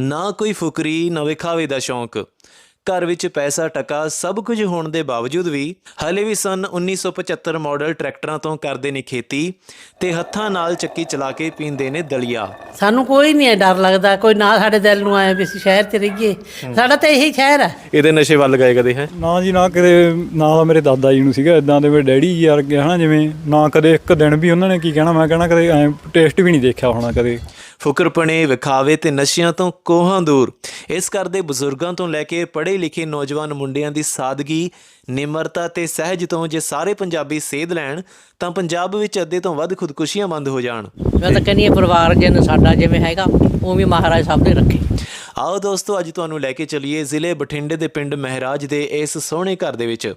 ਨਾ ਕੋਈ ਫੁਕਰੀ ਨਾ ਵਿਖਾਵੇ ਦਾ ਸ਼ੌਂਕ। ਘਰ ਵਿੱਚ ਪੈਸਾ ਟਕਾ ਸਭ ਕੁਝ ਹੋਣ ਦੇ ਬਾਵਜੂਦ ਵੀ ਹਲੇ ਵੀ ਸਨ 1975 ਮਾਡਲ ਟਰੈਕਟਰਾਂ ਤੋਂ ਕਰਦੇ ਨੇ ਖੇਤੀ ਤੇ ਹੱਥਾਂ ਨਾਲ ਚੱਕੀ ਚਲਾ ਕੇ ਪੀਂਦੇ ਨੇ ਦਲੀਆ। ਸਾਨੂੰ ਕੋਈ ਨਹੀਂ ਡਰ ਲੱਗਦਾ ਕੋਈ ਨਾ ਸਾਡੇ ਦਿਲ ਨੂੰ ਆਇਆ ਵੀ ਅਸੀਂ ਸ਼ਹਿਰ 'ਚ ਰਹੀਏ। ਸਾਡਾ ਤਾਂ ਇਹੀ ਸ਼ਹਿਰ ਹੈ ਇਹਦੇ ਨਸ਼ੇ ਵੱਲ ਗਏ ਕਦੇ ਹੈ? ਨਾ ਜੀ ਨਾ ਕਦੇ ਨਾ ਤਾਂ ਮੇਰੇ ਦਾਦਾ ਜੀ ਨੂੰ ਸੀਗਾ ਇਦਾਂ ਦੇ ਮੇਰੇ ਡੈਡੀ ਜੀ ਵਰਗੇ ਹਨਾ ਜਿਵੇਂ ਨਾ ਕਦੇ ਇੱਕ ਦਿਨ ਵੀ ਉਹਨਾਂ ਨੇ ਕੀ ਕਹਿਣਾ ਮੈਂ ਕਹਿਣਾ ਕਦੇ ਐ ਟੇਸਟ ਵੀ ਨਹੀਂ ਦੇਖਿਆ ਹੋਣਾ ਕਦੇ। ਫੁਕਰਪਣੇ ਵਿਖਾਵੇ ਤੇ ਨਸ਼ਿਆਂ ਤੋਂ ਕੋਹਾਂ ਦੂਰ। ਇਸ ਕਰਦੇ ਬਜ਼ੁਰਗਾਂ ਤੋਂ ਲੈ ਕੇ ਪੜ੍ਹੇ ਲਿਖੇ ਨੌਜਵਾਨ ਮੁੰਡਿਆਂ ਦੀ ਸਾਦਗੀ ਨਿਮਰਤਾ ਤੇ ਸਹਿਜ ਤੋਂ ਜੇ ਸਾਰੇ ਪੰਜਾਬੀ ਸੇਧ ਲੈਣ ਤਾਂ ਪੰਜਾਬ ਵਿੱਚ ਅੱਧੇ ਤੋਂ ਵੱਧ ਖੁਦਕੁਸ਼ੀਆਂ ਬੰਦ ਹੋ ਜਾਣ। ਮੈਂ ਤਾਂ ਕਹਿੰਦੀ ਹਾਂ ਪਰਿਵਾਰ ਜਿਨ ਸਾਡਾ ਜਿਵੇਂ ਹੈਗਾ ਉਵੇਂ ਮਹਾਰਾਜ ਸਭ ਦੇ ਰੱਖੇ। ਆਓ ਦੋਸਤੋ ਅੱਜ ਤੁਹਾਨੂੰ ਲੈ ਕੇ ਚੱਲੀਏ ਜ਼ਿਲ੍ਹੇ ਬਠਿੰਡੇ ਦੇ ਪਿੰਡ ਮਹਿਰਾਜ ਦੇ ਇਸ ਸੋਹਣੇ ਘਰ ਦੇ ਵਿੱਚ।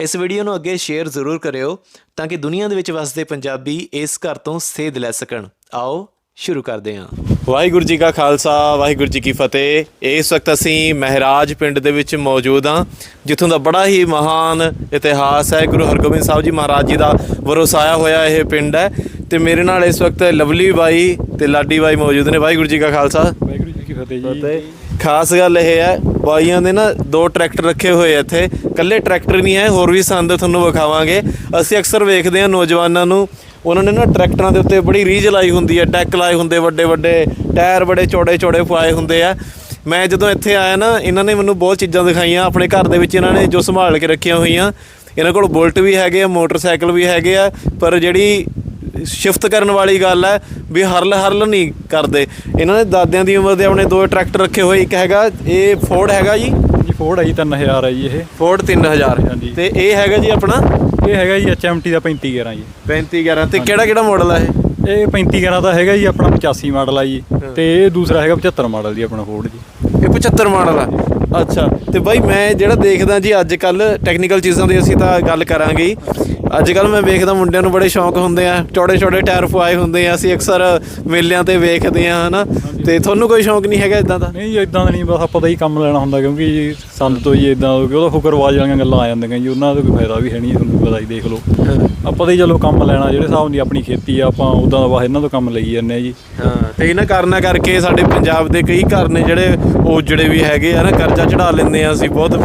ਇਸ ਵੀਡੀਓ ਨੂੰ ਅੱਗੇ ਸ਼ੇਅਰ ਜ਼ਰੂਰ ਕਰਿਓ ਤਾਂ ਕਿ ਦੁਨੀਆ ਦੇ ਵਿੱਚ ਵਸਦੇ ਪੰਜਾਬੀ ਇਸ ਘਰ ਤੋਂ ਸੇਧ ਲੈ ਸਕਣ। ਆਓ ਸ਼ੁਰੂ ਕਰਦੇ ਹਾਂ। ਵਾਹਿਗੁਰੂ ਜੀ ਕਾ ਖਾਲਸਾ ਵਾਹਿਗੁਰੂ ਜੀ ਕੀ ਫਤਿਹ। ਇਸ ਵਕਤ ਅਸੀਂ ਮਹਿਰਾਜ ਪਿੰਡ ਦੇ ਵਿੱਚ ਮੌਜੂਦ ਹਾਂ ਜਿੱਥੋਂ ਦਾ ਬੜਾ ਹੀ ਮਹਾਨ ਇਤਿਹਾਸ ਹੈ। ਗੁਰੂ ਹਰਗੋਬਿੰਦ ਸਾਹਿਬ ਜੀ ਮਹਾਰਾਜ ਜੀ ਦਾ ਵਰਸਾਇਆ ਹੋਇਆ ਇਹ ਪਿੰਡ ਹੈ। ਤੇ ਮੇਰੇ ਨਾਲ ਇਸ ਵਕਤ ਲਵਲੀ ਬਾਈ ਤੇ ਲਾਡੀ ਬਾਈ ਮੌਜੂਦ ਨੇ। ਵਾਹਿਗੁਰੂ ਜੀ ਕਾ ਖਾਲਸਾ। ਵਾਹਿਗੁਰੂ ਜੀ ਕੀ ਫਤਿਹ ਜੀ। ਖਾਸ ਗੱਲ ਇਹ ਹੈ ਬਾਈਆਂ ਦੇ ਨਾ ਦੋ ਟਰੈਕਟਰ ਰੱਖੇ ਹੋਏ ਆ ਇੱਥੇ। ਕੱਲੇ ਟਰੈਕਟਰ ਨਹੀਂ ਹੈ ਹੋਰ ਵੀ ਸੰਦ ਤੁਹਾਨੂੰ ਵਿਖਾਵਾਂਗੇ। ਅਸੀਂ ਅਕਸਰ ਵੇਖਦੇ ਹਾਂ ਨੌਜਵਾਨਾਂ ਨੂੰ ਉਹਨਾਂ ਨੇ ਨਾ ਟਰੈਕਟਰਾਂ ਦੇ ਉੱਤੇ ਬੜੀ ਰੀਝ ਲਾਈ ਹੁੰਦੀ ਹੈ ਡੈਕ ਲਾਏ ਹੁੰਦੇ ਵੱਡੇ ਵੱਡੇ ਟਾਇਰ ਬੜੇ ਚੌੜੇ ਚੌੜੇ ਪਾਏ ਹੁੰਦੇ ਆ। ਮੈਂ ਜਦੋਂ ਇੱਥੇ ਆਇਆ ਨਾ ਇਹਨਾਂ ਨੇ ਮੈਨੂੰ ਬਹੁਤ ਚੀਜ਼ਾਂ ਦਿਖਾਈਆਂ ਆਪਣੇ ਘਰ ਦੇ ਵਿੱਚ ਇਹਨਾਂ ਨੇ ਜੋ ਸੰਭਾਲ ਕੇ ਰੱਖੀਆਂ ਹੋਈਆਂ। ਇਹਨਾਂ ਕੋਲ ਬੁਲਟ ਵੀ ਹੈਗੇ ਆ ਮੋਟਰਸਾਈਕਲ ਵੀ ਹੈਗੇ ਆ ਪਰ ਜਿਹੜੀ ਸ਼ਿਫਟ ਕਰਨ ਵਾਲੀ ਗੱਲ ਹੈ ਵੀ ਹਰਲ ਹਰਲ ਨਹੀਂ ਕਰਦੇ। ਇਹਨਾਂ ਨੇ ਦਾਦਿਆਂ ਦੀ ਉਮਰ ਦੇ ਆਪਣੇ ਦੋ ਟਰੈਕਟਰ ਰੱਖੇ ਹੋਏ ਇੱਕ ਹੈਗਾ ਇਹ ਫੋਰਡ ਹੈਗਾ ਜੀ। ਜੀ ਫੋਰਡ ਹੈ ਜੀ 3000 ਹੈ ਜੀ ਇਹ। ਫੋਰਡ 3000 ਹਾਂਜੀ। ਤੇ ਇਹ ਹੈਗਾ ਜੀ ਆਪਣਾ ਇਹ ਹੈਗਾ ਜੀ HMT ਦਾ 3511 ਜੀ। 3511 ਤੇ ਕਿਹੜਾ ਕਿਹੜਾ ਮਾਡਲ ਹੈ ਇਹ? ਇਹ 3511 ਦਾ ਹੈਗਾ ਜੀ ਆਪਣਾ 85 ਮਾਡਲ ਆ ਜੀ। ਤੇ ਇਹ ਦੂਸਰਾ ਹੈਗਾ 75 ਮਾਡਲ ਜੀ ਆਪਣਾ ਫੋਰਡ ਜੀ। ਇਹ 75 ਮਾਡਲ ਆ। ਅੱਛਾ। ਤੇ ਬਾਈ ਮੈਂ ਜਿਹੜਾ ਦੇਖਦਾ ਜੀ ਅੱਜ ਕੱਲ ਟੈਕਨੀਕਲ ਚੀਜ਼ਾਂ ਦੀ ਅਸੀਂ ਤਾਂ ਗੱਲ ਕਰਾਂਗੇ। ਅੱਜ ਕੱਲ ਮੈਂ ਵੇਖਦਾ ਮੁੰਡਿਆਂ ਨੂੰ ਬੜੇ ਸ਼ੌਂਕ ਹੁੰਦੇ ਆ ਛੋਟੇ ਛੋਟੇ ਟਾਇਰ ਪਵਾਏ ਹੁੰਦੇ ਆ ਅਸੀਂ ਅਕਸਰ ਮੇਲਿਆਂ ਤੇ ਵੇਖਦੇ ਆ ਹਨਾ? ਤੇ ਤੁਹਾਨੂੰ ਕੋਈ ਸ਼ੌਂਕ ਨਹੀਂ ਹੈਗਾ ਇਦਾਂ ਦਾ? ਨਹੀਂ ਜੀ ਇਦਾਂ ਦਾ ਨਹੀਂ ਬਸ ਆਪਾਂ ਤਾਂ ਹੀ ਕੰਮ ਲੈਣਾ ਹੁੰਦਾ ਕਿਉਂਕਿ ਜੀ ਸੰਦ ਤੋਂ ਜੀ ਇਦਾਂ ਉਹਦਾ ਫੁਕਰਵਾਜ ਵਾਲੀਆਂ ਗੱਲਾਂ ਆ ਜਾਂਦੀਆਂ ਜੀ ਉਹਨਾਂ ਦਾ ਕੋਈ ਫਾਇਦਾ ਵੀ ਹੈ ਨਹੀਂ ਤੁਹਾਨੂੰ ਪਤਾ ਹੀ ਦੇਖ ਲਓ। ਆਪਾਂ ਤਾਂ ਜੀ ਚਲੋ ਕੰਮ ਲੈਣਾ ਜਿਹੜੇ ਹਿਸਾਬ ਦੀ ਆਪਣੀ ਖੇਤੀ ਆ ਆਪਾਂ ਉਦਾਂ ਦਾ ਵਾ ਇਹਨਾਂ ਤੋਂ ਕੰਮ ਲਈ ਜਾਂਦੇ ਆ ਜੀ। ਹਾਂ ਤੇ ਇਹਨਾਂ ਕਾਰਨਾਂ ਕਰਕੇ ਸਾਡੇ ਪੰਜਾਬ ਦੇ ਕਈ ਘਰ ਨੇ ਜਿਹੜੇ ਉਹ ਜਿਹੜੇ ਵੀ ਹੈਗੇ ਆ ਨਾ ਕਰਜ਼ਾ ਚੜਾ ਲੈਂਦੇ ਆ ਅਸੀਂ ਬਹੁਤ।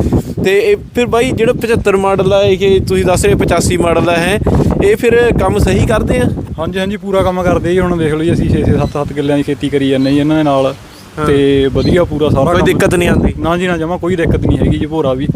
ਤੇ ਇਹ ਫਿਰ ਬਾਈ ਜਿਹੜਾ 75 ਮਾਡਲ ਆ ਇਹ ਤੁਸੀਂ ਦੱਸ ਰਹੇ 85 ਮਾਡਲ ਆ ਹੈ। ਇਹ ਫਿਰ ਕੰਮ ਸਹੀ ਕਰਦੇ ਆ? ਹਾਂਜੀ ਹਾਂਜੀ ਪੂਰਾ ਕੰਮ ਕਰਦੇ ਜੀ। ਹੁਣ ਦੇਖ ਲਓ ਜੀ ਅਸੀਂ 6 6 7 7 ਕਿੱਲਿਆਂ ਦੀ ਖੇਤੀ ਕਰੀ ਜਾਂਦੇ ਜੀ ਇਹਨਾਂ ਦੇ ਨਾਲ। ਤੇ ਵਧੀਆ ਪੂਰਾ ਸਾਰਾ ਕੋਈ ਦਿੱਕਤ ਨਹੀਂ ਆਉਂਦੀ? ਨਾ ਜੀ ਨਾ ਜਮਾ ਕੋਈ ਦਿੱਕਤ ਨਹੀਂ ਹੈਗੀ ਜੀ ਭੋਰਾ ਵੀ।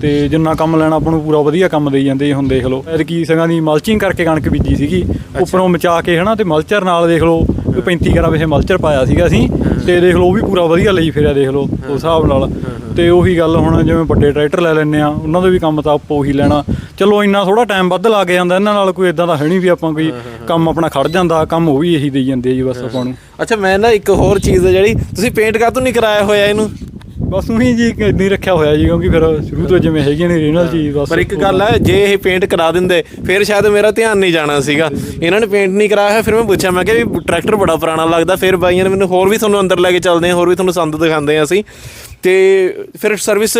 ਤੇ ਜਿੰਨਾ ਕੰਮ ਲੈਣਾ ਆਪਾਂ ਨੂੰ ਪੂਰਾ ਵਧੀਆ ਕੰਮ ਦੇਈ ਜਾਂਦੇ ਜੀ ਹੁਣ ਦੇਖ ਲਓ। ਐਤਕੀ ਸੰਗਾਂ ਦੀ ਮਲਚਿੰਗ ਕਰਕੇ ਕਣਕ ਬੀਜੀ ਸੀਗੀ। ਉੱਪਰੋਂ ਮਚਾ ਕੇ ਹਨਾ ਤੇ ਮਲਚਰ ਨਾਲ ਦੇਖ ਲਓ ਕੋਈ 35 ਗਰਾ ਵੇ ਮਲਚਰ ਪਾਇਆ ਸੀਗਾ ਅਸੀਂ ਤੇ ਦੇਖ ਲਓ ਉਹ ਵੀ ਪੂਰਾ ਵਧੀਆ ਲਈ ਫਿਰਿਆ ਦੇਖ ਲਓ ਉਸ ਹਿਸਾਬ ਨਾਲ। ਤੇ ਉਹੀ ਗੱਲ ਹੁਣ ਜਿਵੇਂ ਵੱਡੇ ਟਰੈਕਟਰ ਲੈ ਲੈਂਦੇ ਆ ਉਹਨਾਂ ਦੇ ਵੀ ਕੰਮ ਤਾਂ ਆਪੋ ਉਹੀ ਲੈਣਾ। ਚਲੋ ਇੰਨਾ ਥੋੜਾ ਟਾਈਮ ਵੱਧ ਲੱਗ ਜਾਂਦਾ ਇਹਨਾਂ ਨਾਲ ਕੋਈ ਇਦਾਂ ਦਾ ਹੈ ਨਹੀਂ ਵੀ ਆਪਾਂ ਕੋਈ ਕੰਮ ਆਪਣਾ ਖੜ ਜਾਂਦਾ ਕੰਮ ਉਹ ਵੀ ਇਹੀ ਦੇਈ ਜਾਂਦੇ ਆ ਜੀ ਬਸ ਆਪਾਂ ਨੂੰ। ਅੱਛਾ ਮੈਂ ਨਾ ਇੱਕ ਹੋਰ ਚੀਜ਼ ਹੈ ਜਿਹੜੀ ਤੁਸੀਂ ਪੇਂਟ ਕਾਹਤੋਂ ਨਹੀਂ ਕਰਾਇਆ ਹੋਇਆ ਇਹਨੂੰ? ਬਸ ਉਹੀ ਜੀ ਨਹੀਂ ਰੱਖਿਆ ਹੋਇਆ ਜੀ ਕਿਉਂਕਿ ਫਿਰ ਸ਼ੁਰੂ ਤੋਂ ਜਿਵੇਂ ਹੈਗੀਆਂ ਨੇ ਰੀਨਲ ਚੀਜ਼ ਬਸ ਪਰ ਇੱਕ ਗੱਲ ਹੈ ਜੇ ਇਹ ਪੇਂਟ ਕਰਾ ਦਿੰਦੇ ਫਿਰ ਸ਼ਾਇਦ ਮੇਰਾ ਧਿਆਨ ਨਹੀਂ ਜਾਣਾ ਸੀਗਾ। ਇਹਨਾਂ ਨੇ ਪੇਂਟ ਨਹੀਂ ਕਰਾਇਆ ਫਿਰ ਮੈਂ ਪੁੱਛਿਆ ਮੈਂ ਕਿਹਾ ਵੀ ਟਰੈਕਟਰ ਬੜਾ ਪੁਰਾਣਾ ਲੱਗਦਾ ਫਿਰ ਬਾਈਆਂ ਨੇ ਮੈਨੂੰ ਹੋਰ ਵੀ ਤੁਹਾਨੂੰ ਅੰਦਰ ਲੈ ਕੇ ਚੱਲਦੇ ਹਾਂ ਹੋਰ ਵੀ ਤੁਹਾਨੂੰ ਸੰਦ ਦਿਖਾਉਂਦੇ ਹਾਂ ਅਸੀਂ। ਤੇ ਫਿਰ ਸਰਵਿਸ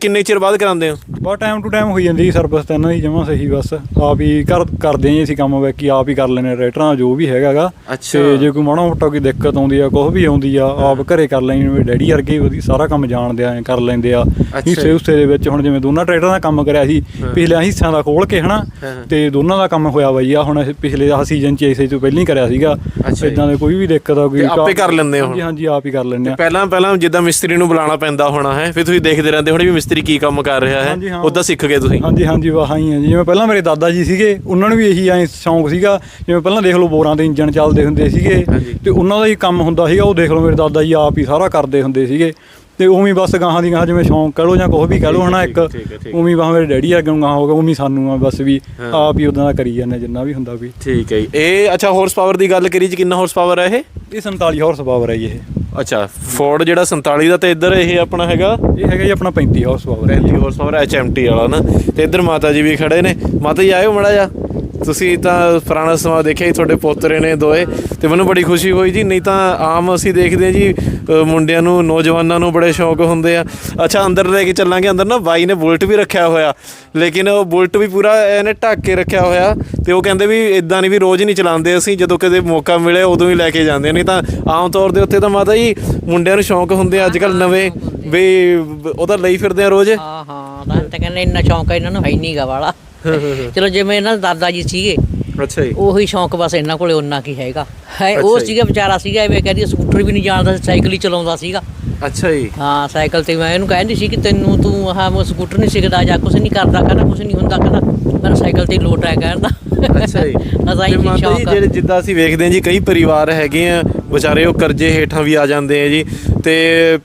ਕਿੰਨੇ ਚਿਰ ਬਾਅਦ ਕਰਾਉਂਦੇ ਹੋ? ਬਹੁਤ ਟਾਈਮ ਟੂ ਟਾਈਮ ਹੋਈ ਜਾਂਦੀ ਸਰਵਿਸ ਤਾਂ ਇਹਨਾਂ ਦੀ ਜਮਾ ਸਹੀ ਬਸ। ਆਪ ਹੀ ਕਰ ਕਰਦੇ ਆਂ ਜੀ ਅਸੀਂ ਕੰਮ ਬਾਕੀ ਆਪ ਹੀ ਕਰ ਲੈਨੇ ਟਰੈਕਟਰਾਂ ਦਾ ਜੋ ਵੀ ਹੈਗਾਗਾ। ਤੇ ਜੇ ਕੋਈ ਮਾੜਾ ਮੋਟਾ ਕੋਈ ਦਿੱਕਤ ਆਉਂਦੀ ਆ ਕੁਝ ਵੀ ਆਉਂਦੀ ਆ ਆਪ ਘਰੇ ਕਰ ਲੈਣੀ ਮੇਰੇ ਡੈਡੀ ਵਰਗੇ ਵਧੀਆ ਸਾਰਾ ਕੰਮ ਜਾਣਦੇ ਆ ਕਰ ਲੈਂਦੇ ਆ। ਹਿੱਸੇ ਹੁੱਸੇ ਦੇ ਵਿੱਚ ਹੁਣ ਜਿਵੇਂ ਦੋਨਾਂ ਟਰੈਕਟਰਾਂ ਦਾ ਕੰਮ ਕਰਿਆ ਸੀ ਪਿਛਲੇ ਹਿੱਸਿਆਂ ਦਾ ਖੋਲ ਕੇ ਹਨਾ ਤੇ ਦੋਨਾਂ ਦਾ ਕੰਮ ਹੋਇਆ ਬਈ ਆ ਹੁਣ ਪਿਛਲੇ ਆ ਸੀਜ਼ਨ ਚ ਇਸੇ ਤੋਂ ਪਹਿਲਾਂ ਹੀ ਕਰਿਆ ਸੀਗਾ। ਇਦਾਂ ਦੇ ਕੋਈ ਵੀ ਦਿੱਕਤ ਆ ਕੋਈ ਆਪੇ ਕਰ ਲੈਂਦੇ ਹੋ? ਹਾਂਜੀ ਹਾਂਜੀ ਆਪ ਹੀ ਕਰ ਲੈਂਦੇ ਆ ਪਹਿਲਾਂ ਪਹਿਲਾਂ ਜਿੱਦਾਂ ਮਿਸਤਰੀ ਨੂੰ ਬੁਲਾਉਣਾ ਪੈਂਦਾ ਹੋਣਾ ਹੈ ਫਿਰ ਤੁਸੀਂ ਦੇਖਦੇ ਰਹਿੰਦੇ ਹੋਣੇ ਵੀ ਮਿਸਤਰੀ ਕੀ ਕੰਮ ਕਰ ਰਿਹਾ ਹੈ ਹਾਂਜੀ, ਹਾਂ। ਉਦਾਂ ਸਿੱਖ ਗਏ ਤੁਸੀਂ ਹਾਂਜੀ ਹਾਂਜੀ ਵਾਹਾਂ ਹੀ ਆ ਜੀ। ਜਿਵੇਂ ਪਹਿਲਾਂ ਮੇਰੇ ਦਾਦਾ ਜੀ ਸੀਗੇ ਉਹਨਾਂ ਨੂੰ ਵੀ ਇਹੀ ਐ ਸ਼ੌਂਕ ਸੀਗਾ ਜਿਵੇਂ ਪਹਿਲਾਂ ਦੇਖ ਲਓ ਬੋਰਾਂ ਦੇ ਇੰਜਣ ਚੱਲਦੇ ਹੁੰਦੇ ਸੀਗੇ। ਤੇ ਉਹਨਾਂ ਦਾ ਹੀ ਕੰਮ ਹੁੰਦਾ ਸੀਗਾ ਉਹ ਦੇਖ ਲਓ ਮੇਰੇ ਦਾਦਾ ਜੀ ਆਪ ਹੀ ਸਾਰਾ ਕਰਦੇ ਹੁੰਦੇ ਸੀਗੇ ਤੇ ਉਵੇਂ ਬਸ ਗਾਹਾਂ ਦੀ ਗਾਹਾਂ ਜਿਵੇਂ ਸ਼ੌਂਕ ਕਹ ਲਓ ਜਾਂ ਕੁਛ ਵੀ ਕਹ ਲਓ ਹਨਾ ਇੱਕ। ਉਵੇਂ ਵਾਹ ਮੇਰੇ ਡੈਡੀ ਵਰਗਾ ਗਾਹਾਂ ਹੋ ਗਿਆ ਉਵੇਂ ਸਾਨੂੰ ਆ ਬਸ ਵੀ ਆਪ ਹੀ ਉਦਾਂ ਦਾ ਕਰੀ ਜਾਂਦੇ ਜਿੰਨਾ ਵੀ ਹੁੰਦਾ ਵੀ ਠੀਕ ਹੈ ਜੀ। ਇਹ ਅੱਛਾ ਹਾਰਸ ਪਾਵਰ ਦੀ ਗੱਲ ਕਰੀ ਜੀ ਕਿੰਨਾ ਹਾਰਸ ਪਾਵਰ ਹੈ ਇਹ? ਇਹ 47 ਹਾਰਸ ਪਾਵਰ ਹੈ ਇਹ। ਅੱਛਾ ਫੋਰਡ ਜਿਹੜਾ 47 ਦਾ ਤੇ ਇੱਧਰ ਇਹ ਆਪਣਾ ਹੈਗਾ? ਇਹ ਹੈਗਾ ਜੀ ਆਪਣਾ 35 ਹਾਰਸ ਪਾਵਰ ਹੈ 35 ਹਾਰਸ ਪਾਵਰ ਐਚਐਮਟੀ ਵਾਲਾ ਨਾ। ਤੇ ਇੱਧਰ ਮਾਤਾ ਜੀ ਵੀ ਖੜੇ ਨੇ। ਮਾਤਾ ਜੀ ਆਇਓ ਮੜਾ ਜਾ ਤੁਸੀਂ ਤਾਂ ਪੁਰਾਣਾ ਸਮਾਂ ਦੇਖਿਆ ਹੀ, ਤੁਹਾਡੇ ਪੋਤਰੇ ਨੇ ਦੋਏ ਤੇ ਮੈਨੂੰ ਬੜੀ ਖੁਸ਼ੀ ਹੋਈ ਜੀ। ਨਹੀਂ ਤਾਂ ਆਮ ਅਸੀਂ ਦੇਖਦੇ ਹਾਂ ਜੀ ਮੁੰਡਿਆਂ ਨੂੰ, ਨੌਜਵਾਨਾਂ ਨੂੰ ਬੜੇ ਸ਼ੌਂਕ ਹੁੰਦੇ ਆ। ਅੱਛਾ, ਅੰਦਰ ਲੈ ਕੇ ਚੱਲਾਂਗੇ, ਅੰਦਰ ਨਾ ਬਾਈ ਨੇ ਬੁਲਟ ਵੀ ਰੱਖਿਆ ਹੋਇਆ। ਲੇਕਿਨ ਉਹ ਬੁਲਟ ਵੀ ਪੂਰਾ ਇਹਨੇ ਢੱਕ ਕੇ ਰੱਖਿਆ ਹੋਇਆ, ਤੇ ਉਹ ਕਹਿੰਦੇ ਵੀ ਇਦਾਂ ਨਹੀਂ ਵੀ ਰੋਜ਼ ਨਹੀਂ ਚਲਾਉਂਦੇ ਅਸੀਂ, ਜਦੋਂ ਕਦੇ ਮੌਕਾ ਮਿਲੇ, ਉਦੋਂ ਹੀ ਲੈ ਕੇ ਜਾਂਦੇ ਆ। ਨਹੀਂ ਤਾਂ ਆਮ ਤੌਰ ਦੇ ਉੱਤੇ ਤਾਂ ਮਾਤਾ ਜੀ, ਮੁੰਡਿਆਂ ਨੂੰ ਸ਼ੌਂਕ ਹੁੰਦੇ ਆ ਅੱਜ ਕੱਲ ਨਵੇਂ, ਵੀ ਉਹਦਾ ਲਈ ਫਿਰਦੇ ਆ ਰੋਜ਼। ਹਾਂ ਹਾਂ, ਤਾਂ ਕਹਿੰਦੇ ਇੰਨਾ ਸ਼ੌਂਕ ਇਹਨਾਂ ਨੂੰ ਹੈ ਨਹੀਂਗਾ ਵਾਲਾ। ਚਲੋ ਜਿਵੇਂ ਇਹਨਾਂ ਦੇ ਦਾਦਾ ਜੀ ਸੀਗੇ ਅੱਛਾ ਜੀ। ਉਹੀ ਸ਼ੌਂਕ ਬਸ ਇਹਨਾਂ ਕੋਲੇ ਉਹਨਾਂ ਕੀ ਹੈਗਾ। ਹੈ ਉਹ। ਸੀਗਾ ਵਿਚਾਰਾ ਸੀਗਾ ਐਵੇਂ ਕਹਿੰਦੀ ਸਕੂਟਰ ਵੀ ਨਹੀਂ ਜਾਣਦਾ ਸੀ, ਸਾਈਕਲ ਹੀ ਚਲਾਉਂਦਾ ਸੀਗਾ। ਅੱਛਾ ਜੀ। ਹਾਂ ਸਾਈਕਲ ਤੇ ਮੈਂ ਇਹਨੂੰ ਕਹਿੰਦੀ ਸੀ ਕਿ ਤੈਨੂੰ ਤੂੰ ਆਹ ਉਹ ਸਕੂਟਰ ਨਹੀਂ ਸਿੱਖਦਾ ਜਾਂ ਕੁਝ ਨਹੀਂ ਕਰਦਾ ਕਹਿੰਦਾ ਕੁਝ ਨਹੀਂ ਹੁੰਦਾ ਕਹਿੰਦਾ ਮੈਨੂੰ ਸਾਈਕਲ ਤੇ ਲੋਟ ਹੈ ਕਹਿੰਦਾ ਅੱਛਾ ਜੀ। ਅਸਾਂ ਤੇ ਹੀ ਮਾਤਾ ਜੀ ਸ਼ੌਂਕ ਜਿਹੜੇ ਜਿੱਦਾਂ ਅਸੀਂ ਵੇਖਦੇ ਹਾਂ ਜੀ ਕਈ ਪਰਿਵਾਰ ਹੈਗੇ ਆ ਵਿਚਾਰੇ ਉਹ ਕਰਜ਼ੇ ਹੇਠਾਂ ਵੀ ਆ ਜਾਂਦੇ ਆ ਜੀ। ਤੇ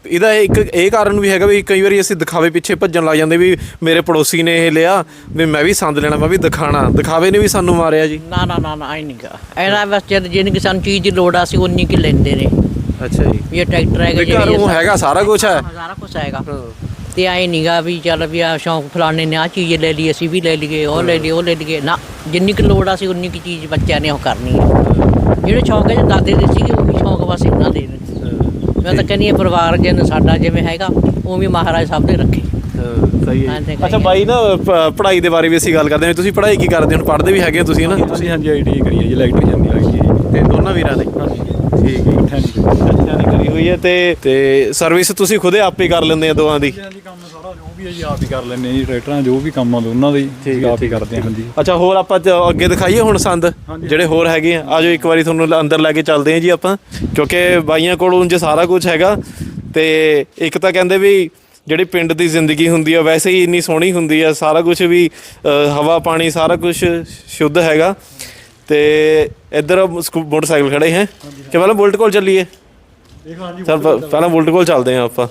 ਇਹਦਾ ਇੱਕ ਇਹ ਕਾਰਨ ਵੀ ਹੈਗਾ ਵੀ ਕਈ ਵਾਰੀ ਅਸੀਂ ਦਿਖਾਵੇ ਪਿੱਛੇ ਭੱਜਣ ਲੱਗ ਜਾਂਦੇ ਵੀ ਮੇਰੇ ਪੜੋਸੀ ਨੇ ਇਹ ਲਿਆ ਵੀ ਮੈਂ ਵੀ ਸੰਦ ਲੈਣਾ ਮੈਂ ਵੀ ਦਿਖਾਣਾ। ਦਿਖਾਵੇ ਨੇ ਵੀ ਸਾਨੂੰ ਮਾਰਿਆ ਜੀ। ਨਾ ਨਾ ਨਾ ਨਾ ਆਈ ਨਹੀਂਗਾ ਇਹਨਾਂ ਬਸ ਜਦ ਜਿੰਨ ਕਿ ਸਾਨੂੰ ਚੀਜ਼ ਦੀ ਲੋੜ ਆ ਸੀ ਉਨੀ ਕਿ ਲੈਂਦੇ ਨੇ। ਅੱਛਾ ਜੀ। ਇਹ ਟਰੈਕਟਰ ਹੈਗਾ ਵੀ ਘਰ ਉਹ ਹੈਗਾ ਸਾਰਾ ਕੁਝ ਹੈ। ਸਾਰਾ ਕੁਝ ਹੈਗਾ। ਤੇ ਐ ਨਹੀਂਗਾ ਵੀ ਚੱਲ ਵੀ ਆ ਸ਼ੌਂਕ ਫਲਾਣੇ ਨੇ ਆ ਚੀਜ਼ ਲੈ ਲਈ ਅਸੀਂ ਵੀ ਲੈ ਲਈਏ ਉਹ ਲੈ ਲਈ ਉਹ ਲੈ ਲਈਏ। ਨਾ ਜਿੰਨੀ ਕੁ ਲੋੜ ਆ ਸੀ ਉਨੀ ਕੁ ਚੀਜ਼ ਬੱਚਿਆਂ ਨੇ ਉਹ ਕਰਨੀ ਹੈ। ਜਿਹੜੇ ਸ਼ੌਂਕ ਹੈ ਦਾਦੇ ਦੇ ਸੀਗੇ ਉਹ ਵੀ ਸ਼ੌਂਕ ਬਸ ਇਹਨਾਂ ਦੇ ਨੇ ਮੈਂ ਤਾਂ ਕਹਿੰਦੀ ਹਾਂ ਪਰਿਵਾਰ ਜਨ ਸਾਡਾ ਜਿਵੇਂ ਹੈਗਾ ਉਵੇਂ ਮਹਾਰਾਜ ਸਭ ਦੇ ਰੱਖੇ। ਸਹੀ ਹਾਂ, ਅੱਛਾ ਬਾਈ ਨਾ ਪ- ਪੜ੍ਹਾਈ ਦੇ ਬਾਰੇ ਵੀ ਅਸੀਂ ਗੱਲ ਕਰਦੇ ਹਾਂ। ਤੁਸੀਂ ਪੜ੍ਹਾਈ ਕੀ ਕਰਦੇ ਹੋ? ਪੜ੍ਹਦੇ ਵੀ ਹੈਗੇ ਹੋ ਤੁਸੀਂ ਨਾ? ਹਾਂਜੀ ਹਾਂਜੀ ਆਈਟੀ ਕਰੀ ਹੈ ਜੀ ਇਲੈਕਟ੍ਰੀਸ਼ੀਅਨ ਦੀ ਆਈਟੀ ਤੇ ਦੋਨਾਂ ਵੀਰਾਂ ਨੇ ਠੀਕ ਹੈ ਇਕੱਠਿਆਂ ਦੀ ਅੱਛਾ ਨੇ ਕਰੀ ਹੋਈ ਹੈ ਤੇ ਤੇ ਸਰਵਿਸ ਤੁਸੀਂ ਖੁਦੇ ਆਪੇ ਕਰ ਲੈਂਦੇ ਆ ਦੋਵਾਂ ਦੀ? ਹਾਂਜੀ ਹੈ ਜੀ ਆਪ ਹੀ ਕਰ ਲੈਂਦੇ ਜੀ ਟਰੈਕਟਰਾਂ ਜੋ ਵੀ ਕੰਮ ਆ ਉਹਨਾਂ ਦਾ ਹੀ ਆਪ ਹੀ ਕਰਦੇ ਹਾਂ ਹਾਂਜੀ ਅੱਛਾ ਹੋਰ ਆਪਾਂ ਚ- ਅੱਗੇ ਦਿਖਾਈਏ ਹੁਣ ਸੰਦ ਜਿਹੜੇ ਹੋਰ ਹੈਗੇ ਆ। ਆਜੋ ਇੱਕ ਵਾਰੀ ਤੁਹਾਨੂੰ ਲ- ਅੰਦਰ ਲੈ ਕੇ ਚੱਲਦੇ ਹਾਂ ਜੀ ਆਪਾਂ ਕਿਉਂਕਿ ਬਾਈਆਂ ਕੋਲ ਉਂਝ ਸਾਰਾ ਕੁਝ ਹੈਗਾ। ਤੇ ਇੱਕ ਤਾਂ ਕਹਿੰਦੇ ਵੀ ਜਿਹੜੀ ਪਿੰਡ ਦੀ ਜ਼ਿੰਦਗੀ ਹੁੰਦੀ ਆ ਵੈਸੇ ਹੀ ਇੰਨੀ ਸੋਹਣੀ ਹੁੰਦੀ ਆ ਸਾਰਾ ਕੁਝ ਵੀ ਅ, ਹਵਾ ਪਾਣੀ ਸਾਰਾ ਕੁਝ ਸ਼ੁੱਧ ਹੈਗਾ। ਤੇ ਇੱਧਰ ਸਕੂ- ਮੋਟਰਸਾਈਕਲ ਖੜੇ ਹੈ। ਕਿ ਪਹਿਲਾਂ ਬੁਲਟ ਕੋਲ ਚੱਲੀਏ? ਦੇਖ ਹਾਂਜੀ ਚਲ ਪਹਿਲਾਂ ਬੁਲਟ ਕੋਲ ਚੱਲਦੇ ਹਾਂ ਆਪਾਂ।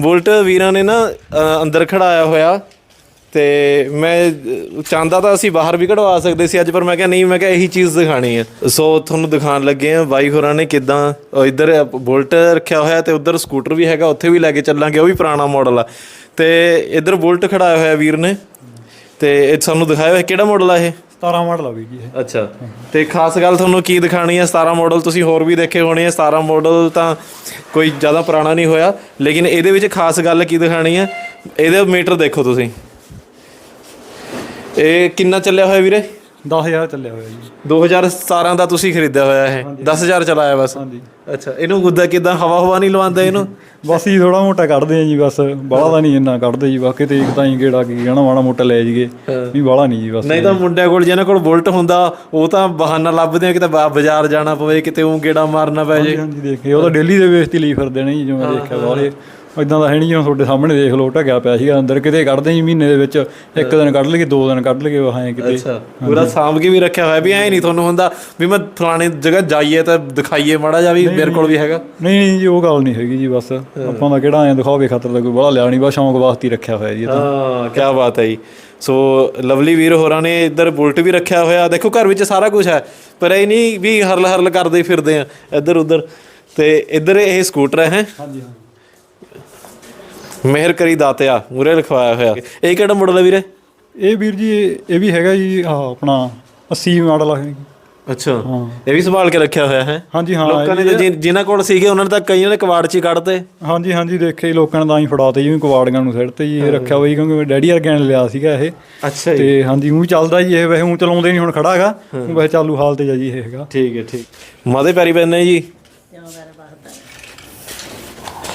ਬੁਲਟ ਵੀਰਾਂ ਨੇ ਨਾ ਅ, ਅੰਦਰ ਖੜਾਇਆ ਹੋਇਆ ਤੇ ਮੈਂ ਅ, ਚਾਹੁੰਦਾ ਤਾਂ ਅਸੀਂ ਬਾਹਰ ਵੀ ਕਢਵਾ ਸਕਦੇ ਸੀ ਅੱਜ ਪਰ ਮੈਂ ਕਿਹਾ ਨਹੀਂ ਮੈਂ ਕਿਹਾ ਇਹੀ ਚੀਜ਼ ਦਿਖਾਣੀ ਹੈ ਸੋ ਤੁਹਾਨੂੰ ਦਿਖਾਉਣ ਲੱਗੇ ਆ ਬਾਈ ਹੋਰਾਂ ਨੇ ਕਿਦਾਂ ਇੱਧਰ ਬੁਲਟ ਰੱਖਿਆ ਹੋਇਆ ਤੇ ਉੱਧਰ ਸਕੂਟਰ ਵੀ ਹੈਗਾ ਉੱਥੇ ਵੀ ਲੈ ਕੇ ਚੱਲਾਂਗੇ ਉਹ ਵੀ ਪੁਰਾਣਾ ਮਾਡਲ ਆ। ਤੇ ਇੱਧਰ ਬੁਲਟ ਖੜਾਇਆ ਹੋਇਆ ਵੀਰ ਨੇ ਤੇ ਇਹ ਸਾਨੂੰ ਦਿਖਾਇਆ ਹੋਇਆ ਕਿਹੜਾ ਮਾਡਲ ਆ ਇਹ? 17 ਮਾਡਲ ਆ ਵੀ ਜੀ ਇਹ। ਅੱਛਾ। ਤੇ ਖਾਸ ਗੱਲ ਤੁਹਾਨੂੰ ਕੀ ਦਿਖਾਣੀ ਹੈ? 17 ਮਾਡਲ ਤੁਸੀਂ ਹੋਰ ਵੀ ਦੇਖੇ ਹੋਣੇ ਆ। 17 ਮਾਡਲ ਤਾਂ ਕੋਈ ਜ਼ਿਆਦਾ ਪੁਰਾਣਾ ਨਹੀਂ ਹੋਇਆ। ਲੇਕਿਨ ਇਹਦੇ ਵਿੱਚ ਖਾਸ ਗੱਲ ਕੀ ਦਿਖਾਣੀ ਹੈ? ਇਹਦੇ ਮੀਟਰ ਦੇਖੋ ਤੁਸੀਂ। ਇਹ ਕਿੰਨਾ ਚੱਲਿਆ ਹੋਇਆ ਵੀਰੇ? 10000 ਚੱਲਿਆ ਹੋਇਆ ਜੀ। 2017 ਦਾ ਤੁਸੀਂ ਖਰੀਦਿਆ ਹੋਇਆ ਇਹ। 10000 ਚਲਾਇਆ ਬਸ। ਹਾਂਜੀ। ਅੱਛਾ ਇਹਨੂੰ ਗੁੱਦਾ ਕਿਦਾਂ? ਹਵਾ ਹਵਾ ਨਹੀਂ ਲਵਾਉਂਦੇ ਇਹਨੂੰ? ਬਸ ਹੀ ਥੋੜਾ ਮੋਟਾ ਕੱਢਦੇ ਆ ਜੀ ਬਸ। ਬਾਹਲਾ ਦਾ ਨਹੀਂ ਇੰਨਾ ਕੱਢਦੇ ਜੀ। ਬਾਕੀ ਤੇ ਇੱਕ ਤਾਂ ਹੀ ਗੇੜਾ ਕੀ ਕਹਿਣਾ ਮਾੜਾ ਮੋਟਾ ਲੈ ਜੀਏ ਨਹੀਂ ਬਾਹਲਾ ਨਹੀਂ ਜੀ ਬਸ। ਨਹੀਂ ਤਾਂ ਮੁੰਡਿਆਂ ਕੋਲ ਜਿਹਨਾਂ ਕੋਲ ਬੁਲਟ ਹੁੰਦਾ ਉਹ ਤਾਂ ਬਹਾਨਾ ਲੱਭਦੇ ਆ ਕਿਤੇ ਬਾਜ਼ਾਰ ਜਾਣਾ ਪਵੇ ਕਿਤੇ ਉਹ ਗੇੜਾ ਮਾਰਨਾ ਪੈ ਜੇ। ਹਾਂਜੀ ਦੇਖੇ। ਉਹ ਤਾਂ ਡੇਲੀ ਦੇ ਤੇ ਲਈ ਫਿਰਦੇ ਨੇ ਜੀ ਜਿਵੇਂ ਦੇਖਿਆ ਬਾਹਲੇ। ਇਦਾਂ ਦਾ ਹੈ ਨਹੀਂ ਜਿਵੇਂ ਤੁਹਾਡੇ ਸਾਹਮਣੇ ਦੇਖ ਲਓ ਢੱਕਿਆ ਪਿਆ ਸੀਗਾ ਅੰਦਰ ਕਿਤੇ ਕੱਢਦੇ ਜੀ ਮਹੀਨੇ ਦੇ ਵਿੱਚ ਇੱਕ ਦਿਨ ਕੱਢ ਲਈਏ ਦੋ ਦਿਨ ਕੱਢ ਲਈਏ ਵਾਹਾਂ ਕਿਤੇ। ਅੱਛਾ। ਪੂਰਾ ਸਾਂਭ ਕੇ ਵੀ ਰੱਖਿਆ ਹੋਇਆ ਵੀ ਐ ਨਹੀਂ ਤੁਹਾਨੂੰ ਹੁੰਦਾ ਵੀ ਮੈਂ ਫਲਾਣੇ ਜਗ੍ਹਾ ਜਾਈਏ ਤਾਂ ਦਿਖਾਈਏ ਮਾੜਾ ਜਿਹਾ ਵੀ ਮੇਰੇ ਕੋਲ ਵੀ ਹੈਗਾ। ਨਹੀਂ ਨਹੀਂ ਜੀ ਉਹ ਗੱਲ ਨਹੀਂ ਹੈਗੀ ਜੀ ਬਸ। ਆਪਾਂ ਦਾ ਕਿਹੜਾ ਐਂ ਦਿਖਾਵੇ ਖਾਤਰ ਦਾ ਕੋਈ ਬੜਾ ਲਿਆ ਨਹੀਂ ਬਸ ਸ਼ੌਂਕ ਵਾਸਤੇ ਹੀ ਰੱਖਿਆ ਹੋਇਆ ਜੀ ਇਹ ਤਾਂ। ਹਾਂ ਕੀ ਬਾਤ ਹੈ ਜੀ। ਸੋ ਲਵਲੀ ਵੀਰ ਹੋਰਾਂ ਨੇ ਇੱਧਰ ਬੁਲਟ ਵੀ ਰੱਖਿਆ ਹੋਇਆ। ਦੇਖੋ ਘਰ ਵਿੱਚ ਸਾਰਾ ਕੁਝ ਹੈ ਪਰ ਇਹ ਨਹੀਂ ਵੀ ਹਰਲ ਹਰਲ ਕਰਦੇ ਫਿਰਦੇ ਆ ਇੱਧਰ ਉੱਧਰ ਤੇ ਇੱਧਰ ਇਹ ਸਕੂਟਰ ਹੈ ਹੈਂ? ਹਾਂਜੀ ਹਾਂ ਮਿਹਰ ਕਰੀ ਦਾਤਿਆ ਮੂਰੇ ਲਿਖਵਾਇਆ ਹੋਇਆ। ਇਹ ਕਿਹੜਾ ਮਾਡਲ ਹੈ ਵੀਰੇ? ਇਹ ਵੀਰ ਜੀ ਇਹ- ਵੀ ਹੈਗਾ ਜੀ ਆਹ ਆਪਣਾ 80 ਮਾਡਲ ਆ ਇਹ। ਅੱਛਾ। ਹਾਂ। ਇਹ ਵੀ ਸੰਭਾਲ ਕੇ ਰੱਖਿਆ ਹੋਇਆ ਹੈ? ਹਾਂਜੀ ਹਾਂ ਲੋਕਾਂ ਨੇ ਤਾਂ ਜਿਨ੍ਹਾਂ ਕੋਲ ਸੀਗੇ ਉਹਨਾਂ ਨੇ ਤਾਂ ਕਈਆਂ ਨੇ ਕਵਾੜ 'ਚ ਹੀ ਕੱਢਤੇ। ਹਾਂਜੀ ਹਾਂਜੀ ਦੇਖੇ ਲੋਕਾਂ ਨੇ ਤਾਂ ਹੀ ਫੜਾਤੇ ਜੀ ਕਵਾੜੀਆਂ ਨੂੰ ਸਿਰ ਤੇ ਜੀ ਇਹ ਰੱਖਿਆ ਹੋਈ ਕਿਉਂਕਿ ਮੇਰੇ ਡੈਡੀ ਵਰਗਿਆਂ ਨੇ ਲਿਆ ਸੀਗਾ ਇਹ। ਅੱਛਾ ਤੇ ਹਾਂਜੀ ਉਹ ਚੱਲਦਾ ਜੀ ਇਹ ਵੈਸੇ ਉਹ ਚਲਾਉਂਦੇ ਨਹੀਂ ਹੁਣ ਖੜਾ ਹੈਗਾ ਵੈਸੇ ਚਾਲੂ ਹਾਲ ਤੇ ਜਾ ਜੀ ਇਹ ਹੈਗਾ। ਠੀਕ ਹੈ ਠੀਕ। ਮਾਦੇ ਪੈਰੀ ਪੈਂਦੇ ਜੀ।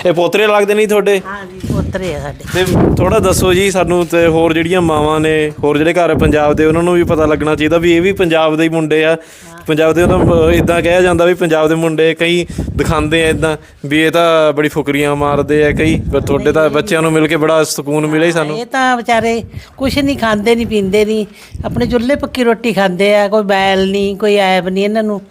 ਇਹ ਪੋਤਰੇ ਲੱਗਦੇ ਨਹੀਂ ਤੁਹਾਡੇ? ਹਾਂ ਜੀ ਪੋਤਰੇ ਆ ਸਾਡੇ। ਤੇ ਥੋੜਾ ਦੱਸੋ ਜੀ ਸਾਨੂੰ ਤੇ ਹੋਰ ਜਿਹੜੀਆਂ ਮਾਵਾਂ ਨੇ ਹੋਰ ਜਿਹੜੇ ਘਰ ਪੰਜਾਬ ਦੇ ਉਹਨਾਂ ਨੂੰ ਵੀ ਪਤਾ ਲੱਗਣਾ ਚਾਹੀਦਾ ਵੀ ਇਹ ਵੀ ਪੰਜਾਬ ਦੇ ਹੀ ਮੁੰਡੇ ਆ। ਪੰਜਾਬ ਦੇ ਤਾਂ ਇਦਾਂ ਕਿਹਾ ਜਾਂਦਾ ਵੀ ਪੰਜਾਬ ਦੇ ਮੁੰਡੇ ਕਈ ਦਿਖਾਉਂਦੇ ਆ ਇਦਾਂ ਵੀ ਇਹ ਤਾਂ ਬੜੀ ਫੁਕਰੀਆਂ ਮਾਰਦੇ ਆ ਕਈ ਪਰ ਤੁਹਾਡੇ ਤਾਂ ਬੱਚਿਆਂ ਨੂੰ ਮਿਲ ਕੇ ਬੜਾ ਸਕੂਨ ਮਿਲਿਆ ਹੀ ਸਾਨੂੰ। ਇਹ ਤਾਂ ਵਿਚਾਰੇ ਕੁਛ ਨਹੀਂ ਖਾਂਦੇ ਨਹੀਂ ਪੀਂਦੇ ਨਹੀਂ। ਆਪਣੇ ਚੁੱਲ੍ਹੇ ਪੱਕੀ ਰੋਟੀ ਖਾਂਦੇ ਆ ਕੋਈ ਬੈਲ ਨਹੀਂ ਕੋਈ ਐਬ ਨਹੀਂ ਇਹਨਾਂ ਨੂੰ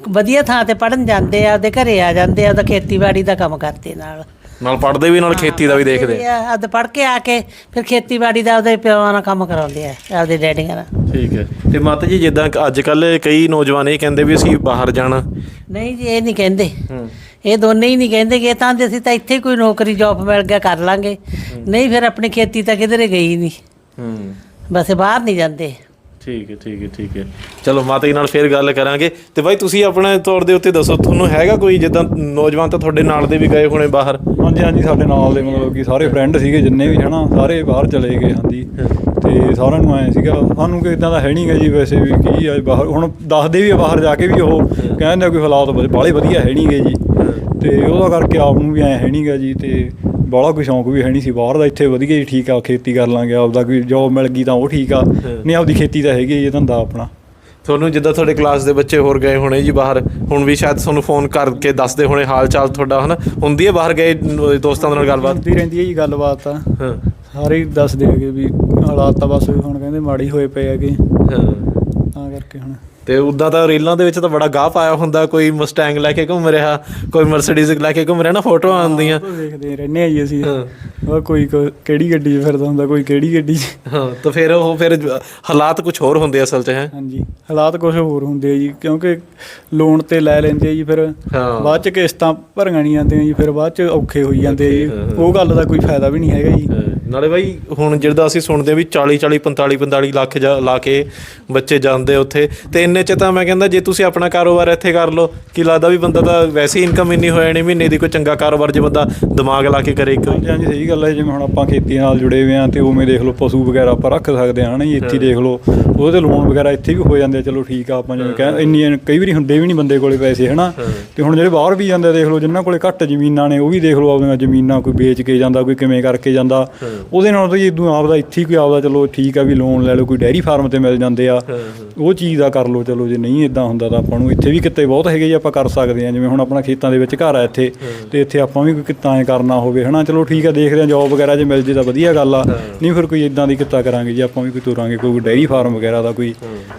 ਵਧੀਆ ਥਾਂ ਤੇ ਪੜਨ ਜਾਂਦੇ ਆ ਉਹਦੇ ਘਰੇ ਆ ਜਾਂਦੇ ਆ ਉਹਦਾ ਖੇਤੀਬਾੜੀ ਦਾ ਕੰਮ ਕਰਦੇ ਨਾਲ। ਨਾਲ ਪੜਦੇ ਵੀ ਨਾਲ ਖੇਤੀ ਦਾ ਵੀ ਦੇਖਦੇ ਅੱਧ ਪੜ ਕੇ ਆ ਕੇ ਫਿਰ ਖੇਤੀਬਾੜੀ ਦਾ ਉਹਦੇ ਪਿਓ ਨਾਲ ਕੰਮ ਕਰਾਉਂਦੇ ਆ ਆਪਦੇ ਡੈਡੀਆਂ ਨਾਲ। ਠੀਕ ਹੈ। ਤੇ ਮਾਤਾ ਜੀ ਜਿੱਦਾਂ ਅੱਜ ਕੱਲ ਕਈ ਨੌਜਵਾਨ ਇਹ ਕਹਿੰਦੇ ਵੀ ਅਸੀਂ ਬਾਹਰ ਜਾਣਾ। ਨਹੀਂ ਜੀ ਇਹ ਨਹੀਂ ਕਹਿੰਦੇ। ਇਹ ਦੋਨੇ ਹੀ ਨਹੀਂ ਕਹਿੰਦੇ ਕਿ ਇਹ ਤਾਂ ਅਸੀਂ ਤਾਂ ਇੱਥੇ ਕੋਈ ਨੌਕਰੀ ਜੌਬ ਮਿਲ ਗਿਆ ਕਰ ਲਾਂਗੇ। ਨਹੀਂ ਫਿਰ ਆਪਣੀ ਖੇਤੀ ਤਾਂ ਕਿਧਰੇ ਗਈ ਨਹੀਂ। ਹੂੰ। ਬਸ ਇਹ ਬਾਹਰ ਨਹੀਂ ਜਾਂਦੇ। ਠੀਕ ਹੈ ਠੀਕ ਹੈ ਠੀਕ ਹੈ। ਚਲੋ, ਮਾਤਾ ਜੀ ਨਾਲ ਫੇਰ ਗੱਲ ਕਰਾਂਗੇ। ਤੇ ਬਾਈ, ਤੁਸੀਂ ਆਪਣੇ ਤੌਰ ਦੇ ਉੱਤੇ ਦੱਸੋ, ਤੁਹਾਨੂੰ ਹੈਗਾ ਕੋਈ ਜਿੱਦਾਂ ਨੌਜਵਾਨ ਤਾਂ ਤੁਹਾਡੇ ਨਾਲ ਦੇ ਵੀ ਗਏ ਹੋਣੇ ਬਾਹਰ? ਹਾਂਜੀ ਹਾਂਜੀ, ਸਾਡੇ ਨਾਲ ਦੇ ਮਤਲਬ ਕਿ ਸਾਰੇ ਫਰੈਂਡ ਸੀਗੇ ਜਿੰਨੇ ਵੀ, ਹਨਾ, ਸਾਰੇ ਬਾਹਰ ਚਲੇ ਗਏ, ਹਾਂਜੀ। ਤੇ ਸਾਰਿਆਂ ਨੂੰ ਆਏ ਸੀਗਾ, ਸਾਨੂੰ ਕਿ ਇਦਾਂ ਦਾ ਹੈ ਨਹੀਂਗਾ ਜੀ ਵੈਸੇ ਵੀ ਕੀ ਆ ਬਾਹਰ, ਹੁਣ ਦੱਸਦੇ ਵੀ ਆ ਬਾਹਰ ਜਾ ਕੇ ਵੀ ਉਹ, ਕਹਿੰਦੇ ਆ ਕੋਈ ਹਾਲਾਤ ਬਾਲੇ ਵਧੀਆ ਹੈ ਨਹੀਂਗੇ ਜੀ। ਤੇ ਉਹਦਾ ਕਰਕੇ ਆਪ ਨੂੰ ਵੀ ਐ ਹੈ ਨਹੀਂਗਾ ਜੀ, ਤੇ ਬਾਹਲਾ ਕੋਈ ਸ਼ੌਂਕ ਵੀ ਹੈ ਨਹੀਂ ਸੀ ਬਾਹਰ ਦਾ ਇੱਥੇ ਵਧੀਆ ਜੀ ਠੀਕ ਆ ਖੇਤੀ ਕਰ ਲਾਂਗੇ ਆਪਦਾ ਕੋਈ ਜੋਬ ਮਿਲ ਗਈ ਤਾਂ ਉਹ ਠੀਕ ਆ ਨਹੀਂ ਆਪਦੀ ਖੇਤੀ ਤਾਂ ਹੈਗੀ ਜੀ ਧੰਦਾ ਆਪਣਾ। ਤੁਹਾਨੂੰ ਜਿੱਦਾਂ ਤੁਹਾਡੇ ਕਲਾਸ ਦੇ ਬੱਚੇ ਹੋਰ ਗਏ ਹੋਣੇ ਜੀ ਬਾਹਰ ਹੁਣ ਵੀ ਸ਼ਾਇਦ ਤੁਹਾਨੂੰ ਫੋਨ ਕਰਕੇ ਦੱਸਦੇ ਹੋਣੇ ਹਾਲ ਚਾਲ ਤੁਹਾਡਾ ਹਨਾ? ਹੁੰਦੀ ਹੈ ਬਾਹਰ ਗਏ ਦੋਸਤਾਂ ਨਾਲ ਗੱਲਬਾਤ? ਹੁੰਦੀ ਰਹਿੰਦੀ ਹੈ ਜੀ ਗੱਲਬਾਤ ਤਾਂ। ਹਾਂ। ਸਾਰੇ ਦੱਸਦੇ ਹੈਗੇ ਵੀ ਹਾਲਾਤ ਤਾਂ ਬਸ ਹੁਣ ਕਹਿੰਦੇ ਮਾੜੀ ਹੋਏ ਪਏ ਹੈਗੇ। ਹਾਂ। ਤਾਂ ਕਰਕੇ ਹੁਣ। ਤੇ ਉਦਾਂ ਤਾਂ ਰੀਲਾਂ ਦੇ ਵਿੱਚ ਤਾਂ ਬੜਾ ਗਾਹ ਪਾਇਆ ਹੁੰਦਾ ਕੋਈ ਮਸਟੈਂਗ ਲੈ ਕੇ ਘੁੰਮ ਰਿਹਾ ਕੋਈ ਮਰਸੀਡੀਜ਼ ਲੈ ਕੇ ਘੁੰਮ ਰਿਹਾ ਨਾ ਫੋਟੋਆਂ ਆਉਂਦੀਆਂ। ਵੇਖਦੇ ਰਹਿੰਦੇ ਆ ਜੀ ਅਸੀਂ। ਹਾਂ। ਉਹ ਕੋਈ ਕਿਹੜੀ ਗੱਡੀ 'ਚ ਫਿਰਦਾ ਹੁੰਦਾ ਕੋਈ ਕਿਹੜੀ ਗੱਡੀ 'ਚ। ਹਾਂ ਤਾਂ ਫਿਰ ਉਹ ਫਿਰ ਹਾਲਾਤ ਕੁਝ ਹੋਰ ਹੁੰਦੇ ਅਸਲ 'ਚ ਹੈ। ਹਾਂਜੀ ਹਾਲਾਤ ਕੁਝ ਹੋਰ ਹੁੰਦੇ ਆ ਜੀ ਕਿਉਂਕਿ ਲੋਨ ਤੇ ਲੈ ਲੈਂਦੇ ਆ ਜੀ ਫਿਰ ਹਾਂ। ਬਾਅਦ ਚ ਕਿਸ਼ਤਾਂ ਭਰੀਆਂ ਨਹੀਂ ਜਾਂਦੀਆਂ ਜੀ ਫਿਰ ਬਾਅਦ ਚ ਔਖੇ ਹੋਈ ਜਾਂਦੇ ਆ ਜੀ। ਉਹ ਗੱਲ ਦਾ ਕੋਈ ਫਾਇਦਾ ਵੀ ਨਹੀਂ ਹੈਗਾ ਜੀ। ਨਾਲੇ ਬਾਈ ਹੁਣ ਜਿਹੜਾ ਅਸੀਂ ਸੁਣਦੇ ਹਾਂ ਵੀ 40 40 45 45 ਲੱਖ ਜਾ- ਲਾ ਕੇ ਬੱਚੇ ਜਾਂਦੇ ਉੱਥੇ ਤੇ ਇੰਨੇ ਚ ਤਾਂ ਮੈਂ ਕਹਿੰਦਾ ਜੇ ਤੁਸੀਂ ਆਪਣਾ ਕਾਰੋਬਾਰ ਇੱਥੇ ਕਰ ਲਓ ਕੀ ਲੱਗਦਾ ਵੀ ਬੰਦਾ ਤਾਂ ਵੈਸੇ ਹੀ ਇਨਕਮ ਇੰਨੀ ਹੋ ਜਾਣੀ ਮਹੀਨੇ ਦੀ ਕੋਈ ਚੰਗਾ ਕਾਰੋਬਾਰ ਜੇ ਬੰਦਾ ਦਿਮਾਗ ਲਾ ਕੇ ਕਰੇ ਇੱਕ ਹਾਂਜੀ ਹਾਂਜੀ ਸਹੀ ਗੱਲ ਹੈ ਜਿਵੇਂ ਹੁਣ ਆਪਾਂ ਖੇਤੀ ਨਾਲ ਜੁੜੇ ਹੋਏ ਆ ਤੇ ਉਵੇਂ ਦੇਖ ਲਓ ਪਸ਼ੂ ਵਗੈਰਾ ਆਪਾਂ ਰੱਖ ਸਕਦੇ ਹਾਂ ਹਨਾ ਜੀ ਇੱਥੇ ਹੀ ਦੇਖ ਲਓ ਉਹਦੇ ਲੋਨ ਵਗੈਰਾ ਇੱਥੇ ਵੀ ਹੋ ਜਾਂਦੇ ਆ ਚਲੋ ਠੀਕ ਆ ਆਪਾਂ ਜਿਵੇਂ ਕਹਿ ਇੰਨੀ ਕਈ ਵਾਰੀ ਹੁੰਦੇ ਵੀ ਨਹੀਂ ਬੰਦੇ ਕੋਲੇ ਪੈਸੇ ਹਨਾ। ਤੇ ਹੁਣ ਜਿਹੜੇ ਬਾਹਰ ਵੀ ਜਾਂਦੇ ਆ, ਦੇਖ ਲਓ ਜਿਨ੍ਹਾਂ ਕੋਲੇ ਘੱਟ ਜ਼ਮੀਨਾਂ ਨੇ ਉਹ ਵੀ ਦੇਖ ਲਓ ਆਪਦੀਆਂ ਜ਼ਮੀਨਾਂ ਕੋਈ ਵੇਚ ਕੇ ਜਾਂਦਾ ਕੋਈ ਕਿਵੇਂ ਕਰਕੇ ਜਾਂਦਾ। ਉਹਦੇ ਨਾਲ ਤਾਂ ਜੀ ਇਦੋਂ ਆਪਦਾ ਇੱਥੇ ਹੀ ਕੋਈ ਆਪਦਾ ਚਲੋ ਠੀਕ ਆ ਵੀ ਲੋਨ ਲੈ ਲਓ ਕੋਈ ਡੈਰੀ ਫਾਰਮ ਤੇ ਮਿਲ ਜਾਂਦੇ ਆ। ਉਹ ਚੀਜ਼ ਦਾ ਕਰ ਲਓ ਚਲੋ ਜੇ ਨਹੀਂ ਇਦਾਂ ਹੁੰਦਾ ਤਾਂ ਆਪਾਂ ਨੂੰ ਇੱਥੇ ਵੀ ਕਿਤੇ ਬਹੁਤ ਹੈਗੇ ਜੀ ਆਪਾਂ ਕਰ ਸਕਦੇ ਆ ਜਿਵੇਂ ਹੁਣ ਆਪਣਾ ਖੇਤਾਂ ਦੇ ਵਿੱਚ ਘਰ ਆ ਇੱਥੇ ਤੇ ਇੱਥੇ ਆਪਾਂ ਵੀ ਕੋਈ ਕਿੱਤਾ ਐ ਕਰਨਾ ਹੋਵੇ ਹਨਾ? ਚਲੋ ਠੀਕ ਆ ਦੇਖਦੇ ਆ ਜੌਬ ਵਗੈਰਾ ਜੇ ਮਿਲ ਜੇ ਤਾਂ ਵਧੀਆ ਗੱਲ ਆ। ਨਹੀਂ ਫਿਰ ਕੋਈ ਇਦਾਂ ਦੀ ਕਿੱਤਾ ਕਰਾਂਗੇ ਜੀ ਆਪਾਂ ਵੀ ਕੋਈ ਤੁਰਾਂਗੇ ਕੋਈ ਡੈਰੀ ਫਾਰਮ ਵਗੈਰਾ ਦਾ ਕੋਈ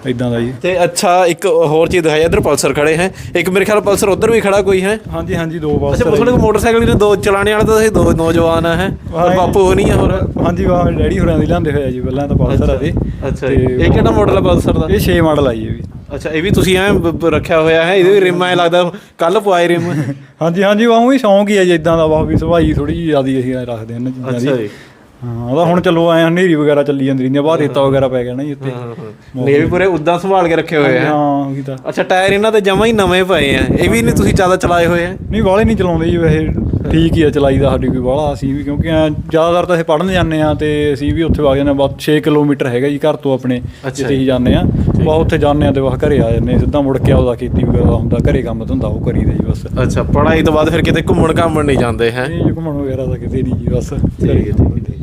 ਇਦਾਂ ਦਾ ਜੀ। ਤੇ ਅੱਛਾ ਇੱਕ ਹੋਰ ਚੀਜ਼ ਦਿਖਾਈ ਇੱਧਰ ਪਲਸਰ ਖੜੇ ਹੈ। ਇੱਕ ਮੇਰੇ ਖਿਆਲ ਪਲਸਰ ਉੱਧਰ ਵੀ ਖੜਾ ਕੋਈ ਹੈ। ਹਾਂਜੀ ਹਾਂਜੀ ਦੋ ਬੱਸ ਅੱਛਾ ਮੋਟਰਸਾਈਕਲ ਨੇ ਦੋ ਚਲਾਣੇ ਵਾਲੇ ਤਾਂ ਦੋ ਨੌਜਵਾਨ ਆ ਹੈ। ਬਾਪੂ ਹੋ ਨਹੀਂ ਆ ਹੋਰ? ਹਾਂਜੀ ਵਾਹ ਡੈਡੀ ਹੋਰਾਂ ਦੀ ਲਿਆਂਦੇ ਹੋਇਆ ਜੀ ਪਹਿਲਾਂ ਤਾਂ ਪਲਸਰ ਆ ਦੇ। ਅੱਛਾ ਜੀ। ਇਹ ਕਿਹੜਾ ਮਾਡਲ ਹੈ ਪਲਸਰ ਦਾ? ਇਹ 6 ਮਾਡਲ ਆਈ ਹੈ ਵੀ। ਅੱਛਾ ਇਹ ਵੀ ਤੁਸੀਂ ਐ ਰੱਖਿਆ ਹੋਇਆ ਹੈ ਇਹਦੇ ਵੀ ਰਿਮ ਐ ਲੱਗਦਾ ਕੱਲ ਪਵਾਏ ਰਿਮ। ਹਾਂਜੀ ਹਾਂਜੀ ਵਾਹ ਵੀ ਸ਼ੌਂਕ ਹੀ ਹੈ ਜੀ ਇਦਾਂ ਦਾ ਵਾਹ ਵੀ ਸੁਭਾਈ ਥੋੜੀ ਜਿਹੀ ਜ਼ਿਆਦੀ ਅਸੀਂ ਰੱਖਦੇ ਹਾਂ ਇਹਨਾਂ ਚੀਜ਼ਾਂ ਅੱਛਾ ਦੀ ਜੀ। ਹਾਂ ਉਹਦਾ ਹੁਣ ਚਲੋ ਐ ਹਨੇਰੀ ਵਗੈਰਾ ਚੱਲੀ ਜਾਂਦੀ ਰਹਿੰਦੀ ਆ ਬਾਹਰ ਰੇਤਾ ਵਗੈਰਾ ਪੈ ਗਿਆ ਨਾ ਜੀ ਉੱਤੇ ਨਹੀਂ ਵੀ ਪੂਰੇ ਉਦਾਂ ਸੰਭਾਲ ਕੇ ਰੱਖੇ ਹੋਏ ਆ। ਹਾਂ ਉਹੀ ਤਾਂ। ਅੱਛਾ ਟਾਇਰ ਇਹਨਾਂ ਦੇ ਜਮਾ ਹੀ ਨਵੇਂ ਪਏ ਆ। ਇਹ ਵੀ ਨਹੀਂ ਤੁਸੀਂ ਜ਼ਿਆਦਾ ਚਲਾਏ ਹੋਏ ਆ? ਨਹੀਂ ਵਾਲੇ ਨਹੀਂ ਚਲਾਉਂਦੇ ਜੀ ਵੈਸੇ। ਠੀਕ ਹੀ ਆ ਚਲਾਈ ਦਾ ਸਾਡੀ ਕੋਈ ਵਾਲਾ ਅਸੀਂ ਵੀ ਕਿਉਂਕਿ ਜ਼ਿਆਦਾਤਰ ਤਾਂ ਅਸੀਂ ਪੜਨ ਜਾਂਦੇ ਆ ਤੇ ਅਸੀਂ ਵੀ ਉੱਥੇ ਵਗ ਜਾਂਦੇ ਹਾਂ ਬਸ 6 ਕਿਲੋਮੀਟਰ ਹੈਗਾ ਜੀ ਘਰ ਤੋਂ ਆਪਣੇ ਜਿੱਥੇ ਹੀ ਜਾਂਦੇ ਆ। ਬਸ ਉੱਥੇ ਜਾਂਦੇ ਆ ਤੇ ਬਸ ਘਰੇ ਆ ਜਾਂਦੇ ਹਾਂ। ਸਿੱਧਾ ਮੁੜ ਕੇ ਆਉਦਾ ਖੇਤੀ ਵਗੈਰਾ ਹੁੰਦਾ ਘਰੇ ਕੰਮ ਧੰਦਾ ਉਹ ਕਰੀਦਾ ਜੀ ਬਸ। ਅੱਛਾ ਪੜਾਈ ਤੋਂ ਬਾਅਦ ਫਿਰ ਕਿਤੇ ਘੁੰਮਣ ਘਾਮਣ ਨਹੀਂ ਜਾਂਦੇ ਹੈ? ਇਹ ਘੁੰਮਣ ਵਗੈਰਾ ਤਾਂ ਕਿਤੇ ਨਹੀਂ ਜੀ ਬਸ। ਠੀਕ ਹੈ ਠੀਕ ਹੈ।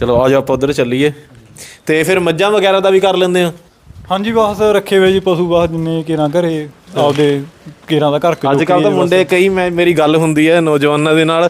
ਚਲੋ ਆ ਜਾਓ ਆਪਾਂ ਉਧਰ ਚੱਲੀਏ। ਤੇ ਫਿਰ ਮੱਝਾਂ ਵਗੈਰਾ ਦਾ ਵੀ ਕਰ ਲੈਂਦੇ ਆ। ਹਾਂਜੀ ਬਸ ਰੱਖੇ ਹੋਏ ਜੀ ਪਸ਼ੂ ਬਸ ਜਿੰਨੇ ਕੇਰਾਂ ਘਰੇ ਆਪਦੇ ਕੇਰਾਂ ਦਾ ਘਰ ਕੇ ਅੱਜ ਕੱਲ ਤਾਂ ਮੁੰਡੇ ਕਈ ਮੈਂ ਮੇਰੀ ਗੱਲ ਹੁੰਦੀ ਹੈ ਨੌਜਵਾਨਾਂ ਦੇ ਨਾਲ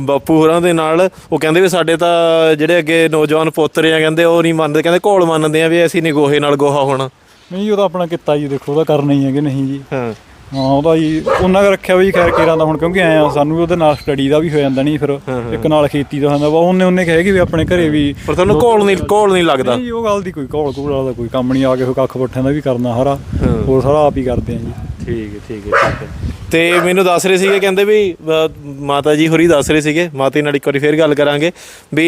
ਬਾਪੂ ਹੋਰਾਂ ਦੇ ਨਾਲ ਉਹ ਕਹਿੰਦੇ ਵੀ ਸਾਡੇ ਤਾਂ ਜਿਹੜੇ ਅੱਗੇ ਨੌਜਵਾਨ ਪੋਤਰੇ ਆ ਕਹਿੰਦੇ ਉਹ ਨਹੀਂ ਮੰਨਦੇ ਕਹਿੰਦੇ ਘੋਲ ਮੰਨਦੇ ਆ ਵੀ ਅਸੀਂ ਨਹੀਂ ਗੋਹੇ ਨਾਲ ਗੋਹਾ ਹੋਣਾ। ਨਹੀਂ ਉਹਦਾ ਆਪਣਾ ਕਿੱਤਾ ਜੀ ਦੇਖੋ ਉਹਦਾ ਕਰਨਾ ਹੀ ਹੈ ਕਿ ਨਹੀਂ ਜੀ। ਹਾਂ। ਹਾਂ ਉਹਦਾ ਜੀ ਉਹਨਾਂ ਦਾ ਰੱਖਿਆ ਵੀ ਖੈਰ ਕੇਰਾਂ ਦਾ ਹੁਣ ਕਿਉਂਕਿ ਆਏ ਆ ਸਾਨੂੰ ਵੀ ਉਹਦੇ ਨਾਲ ਸਟੱਡੀ ਦਾ ਵੀ ਹੋ ਜਾਂਦਾ ਨਹੀਂ ਫਿਰ ਇੱਕ ਨਾਲ ਖੇਤੀ ਦਾ ਹੁੰਦਾ ਵਾ ਉਹਨੇ ਉਹਨੇ ਕਹੇਗੀ ਵੀ ਆਪਣੇ ਘਰੇ ਵੀ ਪਰ ਤੁਹਾਨੂੰ ਘੋਲ ਨਹੀਂ ਘੋਲ ਨਹੀਂ ਲੱਗਦਾ। ਨਹੀਂ ਉਹ ਗੱਲ ਦੀ ਕੋਈ ਘੋਲ ਘੋਲ ਵਾਲਾ ਕੋਈ ਕੰਮ ਨਹੀਂ ਆ ਕੇ ਕੱਖ ਪੱਠਿਆਂ ਦਾ ਵੀ ਕਰਨਾ ਹਰਾ ਹੋਰ ਸਾਰਾ ਆਪ ਹੀ ਕਰਦੇ ਆ ਜੀ। ਠੀਕ ਹੈ ਠੀਕ ਹੈ ਠੀਕ ਹੈ। ਤੇ ਮੈਨੂੰ ਦੱਸ ਰਹੇ ਸੀਗੇ ਕਹਿੰਦੇ ਵੀ ਅ, ਮਾਤਾ ਜੀ ਹੋਰੀ ਦੱਸ ਰਹੇ ਸੀਗੇ ਮਾਤਾ ਜੀ ਨਾਲ ਇੱਕ ਵਾਰੀ ਫੇਰ ਗੱਲ ਕਰਾਂਗੇ ਵੀ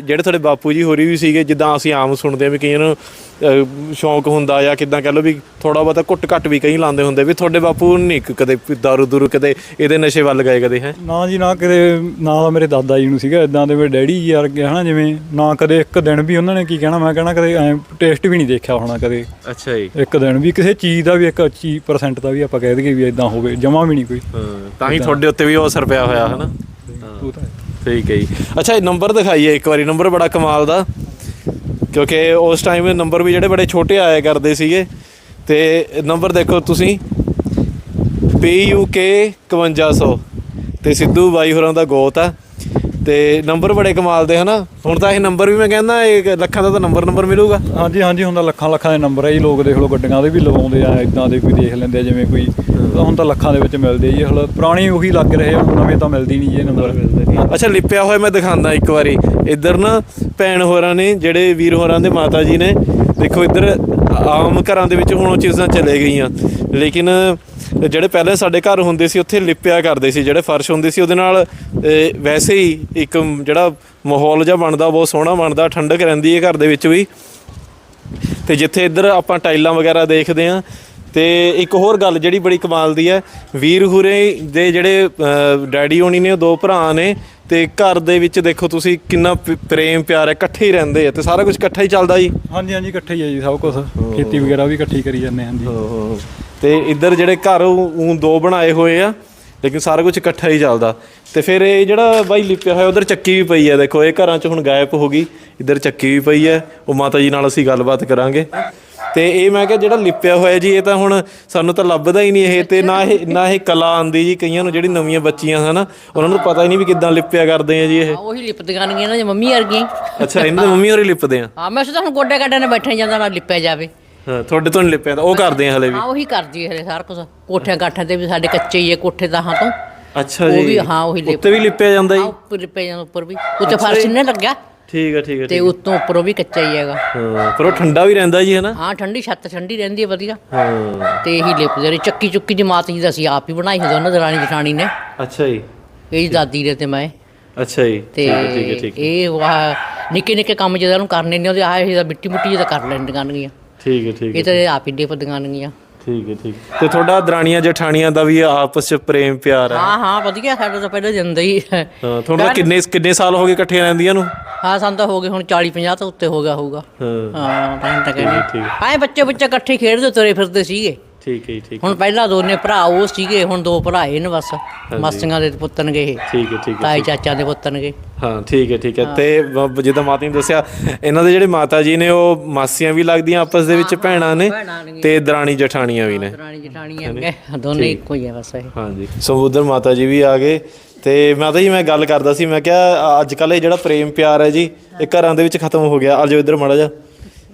ਜਿਹੜੇ ਤੁਹਾਡੇ ਬਾਪੂ ਜੀ ਹੋਰੀ ਵੀ ਸੀਗੇ ਜਿੱਦਾਂ ਅਸੀਂ ਆਮ ਸੁਣਦੇ ਆ ਵੀ ਕਈਆਂ ਨੂੰ ਅ, ਸ਼ੌਂਕ ਹੁੰਦਾ ਜਾਂ ਕਿਦਾਂ ਕਹ ਲਓ ਵੀ ਥੋੜਾ ਬਹੁਤਾ ਘੁੱਟ ਘੱਟ ਵੀ ਕਈ ਲਾਉਂਦੇ ਹੁੰਦੇ ਵੀ ਤੁਹਾਡੇ ਬਾਪੂ ਨਹੀਂ ਕਦੇ ਦਾਰੂ ਦੂਰੂ ਕਦੇ ਇਹਦੇ ਨਸ਼ੇ ਵੱਲ ਗਏ ਕਦੇ ਹੈ? ਨਾ ਜੀ ਨਾ ਕਦੇ ਨਾ ਤਾਂ ਮੇਰੇ ਦਾਦਾ ਜੀ ਨੂੰ ਸੀਗਾ ਇਦਾਂ ਦੇ ਮੇਰੇ ਡੈਡੀ ਜੀ ਵਰਗੇ ਹਨਾ ਜਿਵੇਂ ਨਾ ਕਦੇ ਇੱਕ ਦਿਨ ਵੀ ਉਹਨਾਂ ਨੇ ਕੀ ਕਹਿਣਾ ਮੈਂ ਕਹਿਣਾ ਕਦੇ ਐ ਟੇਸਟ ਵੀ ਨਹੀਂ ਦੇਖਿਆ ਹੋਣਾ ਕਦੇ। ਅੱਛਾ ਜੀ। ਇੱਕ ਦਿਨ ਵੀ ਕਿਸੇ ਚੀਜ਼ ਦਾ ਵੀ ਇੱਕ 25% ਦਾ ਵੀ ਆਪਾਂ ਕਹਿ ਦਈਏ ਵੀ ਇਦਾਂ ਹੋਵੇ ਜਮਾ ਵੀ ਨਹੀਂ ਕੋਈ। ਤਾਂ ਹੀ ਤੁਹਾਡੇ ਉੱਤੇ ਵੀ ਉਹ ਅਸਰ ਪਿਆ ਹੋਇਆ ਹੈ। ਨਾ ਉਹ ਤਾਂ ਹੈ। ਠੀਕ ਹੈ ਜੀ। ਅੱਛਾ ਇਹ ਨੰਬਰ ਦਿਖਾਈਏ ਇੱਕ ਵਾਰੀ। ਨੰਬਰ ਬੜਾ ਕਮਾਲ ਦਾ। ਕਿਉਂਕਿ ਉਸ ਟਾਈਮ ਨੰਬਰ ਵੀ ਜਿਹੜੇ ਬੜੇ ਛੋਟੇ ਆਇਆ ਕਰਦੇ ਸੀਗੇ। ਤੇ ਨੰਬਰ ਦੇਖੋ ਤੁਸੀਂ। PUK 5100 ਤੇ ਸਿੱਧੂ ਬਾਈ ਹੋਰਾਂ ਦਾ ਗੋਤ ਆ। ਤੇ ਨੰਬਰ ਬੜੇ ਕਮਾਲ ਦੇ ਹਨਾ? ਹੁਣ ਤਾਂ ਇਹ ਨੰਬਰ ਵੀ ਮੈਂ ਕਹਿੰਦਾ ਇਹ ਲੱਖਾਂ ਦਾ ਤਾਂ ਨੰਬਰ ਨੰਬਰ ਮਿਲੂਗਾ। ਹਾਂਜੀ ਹਾਂਜੀ ਹੁੰਦਾ ਲੱਖਾਂ ਲੱਖਾਂ ਦੇ ਨੰਬਰ ਹੈ ਜੀ। ਲੋਕ ਦੇਖ ਲਓ ਗੱਡੀਆਂ ਦੇ ਵੀ ਲਵਾਉਂਦੇ ਆ ਇਦਾਂ ਦੇ ਕੋਈ ਦੇਖ ਲੈਂਦੇ ਆ ਜਿਵੇਂ ਕੋਈ ਤਾਂ ਹੁਣ ਤਾਂ ਲੱਖਾਂ ਦੇ ਵਿੱਚ ਮਿਲਦੇ ਜੀ। ਹਲ ਪੁਰਾਣੇ ਉਹੀ ਲੱਗ ਰਹੇ ਹੁਣ ਨਵੇਂ ਤਾਂ ਮਿਲਦੀ ਨਹੀਂ ਜੀ ਇਹ ਨੰਬਰ। ਅੱਛਾ ਲਿਪਿਆ ਹੋਇਆ ਮੈਂ ਦਿਖਾਉਂਦਾ ਇੱਕ ਵਾਰੀ। ਇੱਧਰ ਨਾ ਭੈਣ ਹੋਰਾਂ ਨੇ ਜਿਹੜੇ ਵੀਰ ਹੋਰਾਂ ਦੇ ਮਾਤਾ ਜੀ ਨੇ ਦੇਖੋ ਇੱਧਰ ਆਮ ਘਰਾਂ ਦੇ ਵਿੱਚ ਹੁਣ ਉਹ ਚੀਜ਼ਾਂ ਚਲੇ ਗਈਆਂ। ਲੇਕਿਨ ਜਿਹੜੇ ਪਹਿਲੇ ਸਾਡੇ ਘਰ ਹੁੰਦੇ ਸੀ, ਉੱਥੇ ਲਿਪਿਆ ਕਰਦੇ ਸੀ, ਜਿਹੜੇ ਫਰਸ਼ ਹੁੰਦੇ ਸੀ, ਉਹਦੇ ਨਾਲ ਵੈਸੇ ਹੀ ਇੱਕ ਜਿਹੜਾ ਮਾਹੌਲ ਜਿਹਾ ਬਣਦਾ, ਬਹੁਤ ਸੋਹਣਾ ਬਣਦਾ, ਠੰਡਕ ਰਹਿੰਦੀ ਹੈ ਘਰ ਦੇ ਵਿੱਚ ਵੀ। ਤੇ ਜਿੱਥੇ ਇੱਧਰ ਆਪਾਂ ਟਾਈਲਾਂ ਵਗੈਰਾ ਦੇਖਦੇ ਆ ਤੇ ਇੱਕ ਹੋਰ ਗੱਲ ਜਿਹੜੀ ਬੜੀ ਕਮਾਲ ਦੀ ਹੈ, ਵੀਰ ਹੁਰੇ ਦੇ ਜਿਹੜੇ ਡੈਡੀ ਹੋਣੀ ਨੇ, ਉਹ ਦੋ ਭਰਾ ਨੇ ਤੇ ਘਰ ਦੇ ਵਿੱਚ ਦੇਖੋ ਤੁਸੀਂ ਕਿੰਨਾ ਪ- ਪ੍ਰੇਮ ਪਿਆਰ ਹੈ ਇਕੱਠੇ ਹੀ ਰਹਿੰਦੇ ਆ ਤੇ ਸਾਰਾ ਕੁਝ ਇਕੱਠਾ ਹੀ ਚੱਲਦਾ ਜੀ? ਹਾਂਜੀ ਹਾਂਜੀ ਇਕੱਠੇ ਹੀ ਆ ਜੀ ਸਭ ਕੁਝ ਖੇਤੀ ਵਗੈਰਾ ਵੀ ਇਕੱਠੀ ਕਰੀ ਜਾਂਦੇ ਹਾਂ ਜੀ ਤੇ ਇੱਧਰ ਜਿਹੜੇ ਘਰ ਉਹ ਦੋ ਬਣਾਏ ਹੋਏ ਆ ਲੇਕਿਨ ਸਾਰਾ ਕੁਝ ਇਕੱਠਾ ਹੀ ਚੱਲਦਾ। ਤੇ ਫਿਰ ਇਹ ਜਿਹੜਾ ਬਾਈ ਲਿਪਿਆ ਹੋਇਆ ਉਧਰ ਚੱਕੀ ਵੀ ਪਈ ਹੈ। ਦੇਖੋ ਇਹ ਘਰਾਂ 'ਚ ਹੁਣ ਗਾਇਬ ਹੋ ਗਈ ਇੱਧਰ ਚੱਕੀ ਵੀ ਪਈ ਹੈ। ਉਹ ਮਾਤਾ ਜੀ ਨਾਲ ਅਸੀਂ ਗੱਲਬਾਤ ਕਰਾਂਗੇ। ਤੇ ਇਹ ਮੈਂ ਕਿਹਾ ਜਿਹੜਾ ਲਿਪਿਆ ਹੋਇਆ ਜੀ ਇਹ ਤਾਂ ਹੁਣ ਸਾਨੂੰ ਤਾਂ ਲੱਭਦਾ ਹੀ ਨਹੀਂ ਇਹ ਤੇ ਨਾ ਇਹ ਨਾ ਇਹ ਕਲਾ ਆਂਦੀ ਜੀ ਕਈਆਂ ਨੂੰ ਜਿਹੜੀ ਨਵੀਆਂ ਬੱਚੀਆਂ ਹਨ ਉਹਨਾਂ ਨੂੰ ਪਤਾ ਹੀ ਨਹੀਂ ਵੀ ਕਿੱਦਾਂ ਲਿਪਿਆ ਕਰਦੇ ਆ ਜੀ ਇਹ। ਉਹੀ ਲਿਪਦੀਆਂ ਨੇ ਨਾ ਜੇ ਮੰਮੀ ਵਰਗੀਆਂ ਅੱਛਾ ਇਹਨਾਂ ਦੇ ਮੰਮੀ ਹੋਰੀ ਲਿਪਦੇ ਆ? ਹਾਂ ਮੈਂ ਸੋਚਦਾ ਹੁਣ ਗੋਡੇ ਗੱਡੇ ਨੇ ਬੈਠੇ ਜਾਂਦਾ ਨਾ ਲਿਪਿਆ ਜਾਵੇ। ਹਾਂ ਤੁਹਾਡੇ ਤੋਂ ਨਹੀਂ ਲਿਪਿਆ ਤਾਂ ਉਹ ਕਰਦੇ ਆ ਹਲੇ ਵੀ? ਹਾਂ ਉਹੀ ਕਰਦੀ ਹਲੇ ਸਾਰਾ ਕੁਝ ਕੋਠਿਆਂ ਕਾਠਾਂ ਤੇ ਵੀ ਸਾਡੇ ਕੱਚੇ ਹੀ ਹੈ ਕੋਠੇ ਦਾ ਹਾਂ ਤੋਂ। ਅੱਛਾ ਉਹ ਜੀ ਵੀ ਹਾਂ ਉਹੀ ਲਿਪ ਉੱਤੇ ਵੀ ਲਿਪਿਆ ਜਾਂਦਾ ਜੀ? ਉੱਪਰ ਲਿਪਿਆ ਜਾਂਦਾ ਉੱਪਰ ਵੀ। ਉੱਤੇ ਫਰਸ਼ ਨਹੀਂ ਲੱਗਿਆ? ਠੀਕ ਹੈ ਠੀਕ ਹੈ ਤੇ ਉੱਤੋਂ ਉੱਪਰੋਂ ਵੀ ਕੱਚਾ ਹੀ ਹੈਗਾ। ਹੈ। ਹਾਂ ਪਰ ਉਹ ਠੰਡਾ ਵੀ ਰਹਿੰਦਾ ਜੀ ਹੈ ਨਾ ਹਾਂ ਠੰਡੀ ਛੱਤ ਠੰਡੀ ਰਹਿੰਦੀ ਹੈ ਵਧੀਆ। ਹਾਂ। ਤੇ ਇਹੀ ਲਿਪਦੇ ਰਹੇ ਚੱਕੀ ਚੁੱਕੀ ਜਮਾਤ ਜੀ ਦਾ ਅਸੀਂ ਆਪ ਹੀ ਬਣਾਈ ਸੀ ਦੋਨੋਂ ਦਰਾਣੀ ਜਠਾਣੀ ਨੇ। ਅੱਛਾ ਜੀ। ਇਹਦੀ ਦਾਦੀ ਦੇ ਤੇ ਮੈਂ। ਅੱਛਾ ਜੀ। ਤੇ ਠੀਕ ਹੈ ਠੀਕ ਹੈ ਹੈ ਇਹ ਵਾਹ ਨਿੱਕੇ ਨਿੱਕੇ ਕੰਮ ਜਿਹਦਾ ਨੂੰ ਕਰਨੇ ਨੇ ਉਹਦੇ ਆਹ ਇਹਦਾ ਮਿੱਟੀ ਮੁੱਟੀ ਜਿਹਦਾ ਕਰ ਲੈਂਦੀਆਂ ਨਗੀਆਂ ਠੀਕ ਹੈ ਠੀਕ ਹੈ ਇਹ ਤਾਂ ਇਹ ਆਪ ਹੀ ਲਿਪਦੀਆਂ ਨਗੀਆਂ ਠੀਕ ਹੈ ਠੀਕ। ਤੇ ਤੁਹਾਡਾ ਦਰਾਣੀਆਂ ਜਠਾਣੀਆਂ ਦਾ ਵੀ ਆਪਸ ਚ ਪ੍ਰੇਮ ਪਿਆਰ ਹੈ? ਹਾਂ ਹਾਂ ਵਧੀਆ ਸਾਡਾ ਤਾਂ ਪਹਿਲਾਂ ਜਾਂਦਾ ਹੀ ਹੈ। ਹਾਂ ਤੁਹਾਨੂੰ ਤਾਂ ਕਿੰਨੇ ਕਿੰਨੇ ਸਾਲ ਹੋ ਗਏ ਇਕੱਠੇ ਰਹਿੰਦੀਆਂ ਨੂੰ? ਹਾਂ ਸਾਨੂੰ ਤਾਂ ਹੋ ਗਏ ਹੁਣ 40 50 ਤੋਂ ਉੱਤੇ ਹੋ ਗਿਆ ਹੋਊਗਾ। ਹਾਂ। ਹਾਂ ਤਾਂ ਤਾਂ ਠੀਕ ਕਹਿੰਦੇ। ਆਏ ਬੱਚੇ ਬੱਚੇ ਇਕੱਠੇ ਖੇਡਦੇ ਤੁਰੇ ਫਿਰਦੇ ਸੀਗੇ। ਠੀਕ ਹੈ ਠੀਕ ਹੁਣ ਪਹਿਲਾਂ ਦੋਨੇ ਭਰਾ ਉਹ ਸੀਗੇ ਹੁਣ ਦੋ ਭਰਾ ਇਹ ਨੇ ਬਸ। ਮਾਸੀਆਂ ਦੇ ਪੁੱਤਰ ਨਗੇ ਇਹ। ਠੀਕ ਹੈ ਠੀਕ ਹੈ ਤਾਈ ਚਾਚਾ ਦੇ ਪੁੱਤਰ ਨਗੇ ਹਾਂ ਠੀਕ ਹੈ ਠੀਕ ਹੈ। ਤੇ ਜਿੱਦਾਂ ਮਾਤਾ ਨੇ ਦੱਸਿਆ ਇਹਨਾਂ ਦੇ ਜਿਹੜੇ ਮਾਤਾ ਜੀ ਨੇ ਉਹ ਮਾਸੀਆਂ ਵੀ ਲੱਗਦੀਆਂ ਆਪਸ ਦੇ ਵਿੱਚ ਭੈਣਾਂ ਨੇ ਤੇ ਦਰਾਣੀ ਜਠਾਣੀਆਂ ਵੀ ਨੇ। ਦਰਾਣੀ ਜਠਾਣੀਆਂ ਦੋਨੇ ਇੱਕੋ ਹੀ ਆ ਬਸ ਇਹ। ਹਾਂਜੀ। ਸੋ ਉਧਰ ਮਾਤਾ ਜੀ ਵੀ ਆ ਗਏ। ਤੇ ਮਾਤਾ ਜੀ ਮੈਂ ਗੱਲ ਕਰਦਾ ਸੀ ਮੈਂ ਕਿਹਾ ਅੱਜ ਕੱਲ ਇਹ ਜਿਹੜਾ ਪ੍ਰੇਮ ਪਿਆਰ ਹੈ ਜੀ ਇਹ ਘਰਾਂ ਦੇ ਵਿੱਚ ਖਤਮ ਹੋ ਗਿਆ। ਆਜੋ ਇੱਧਰ ਮੜਾ ਜਾ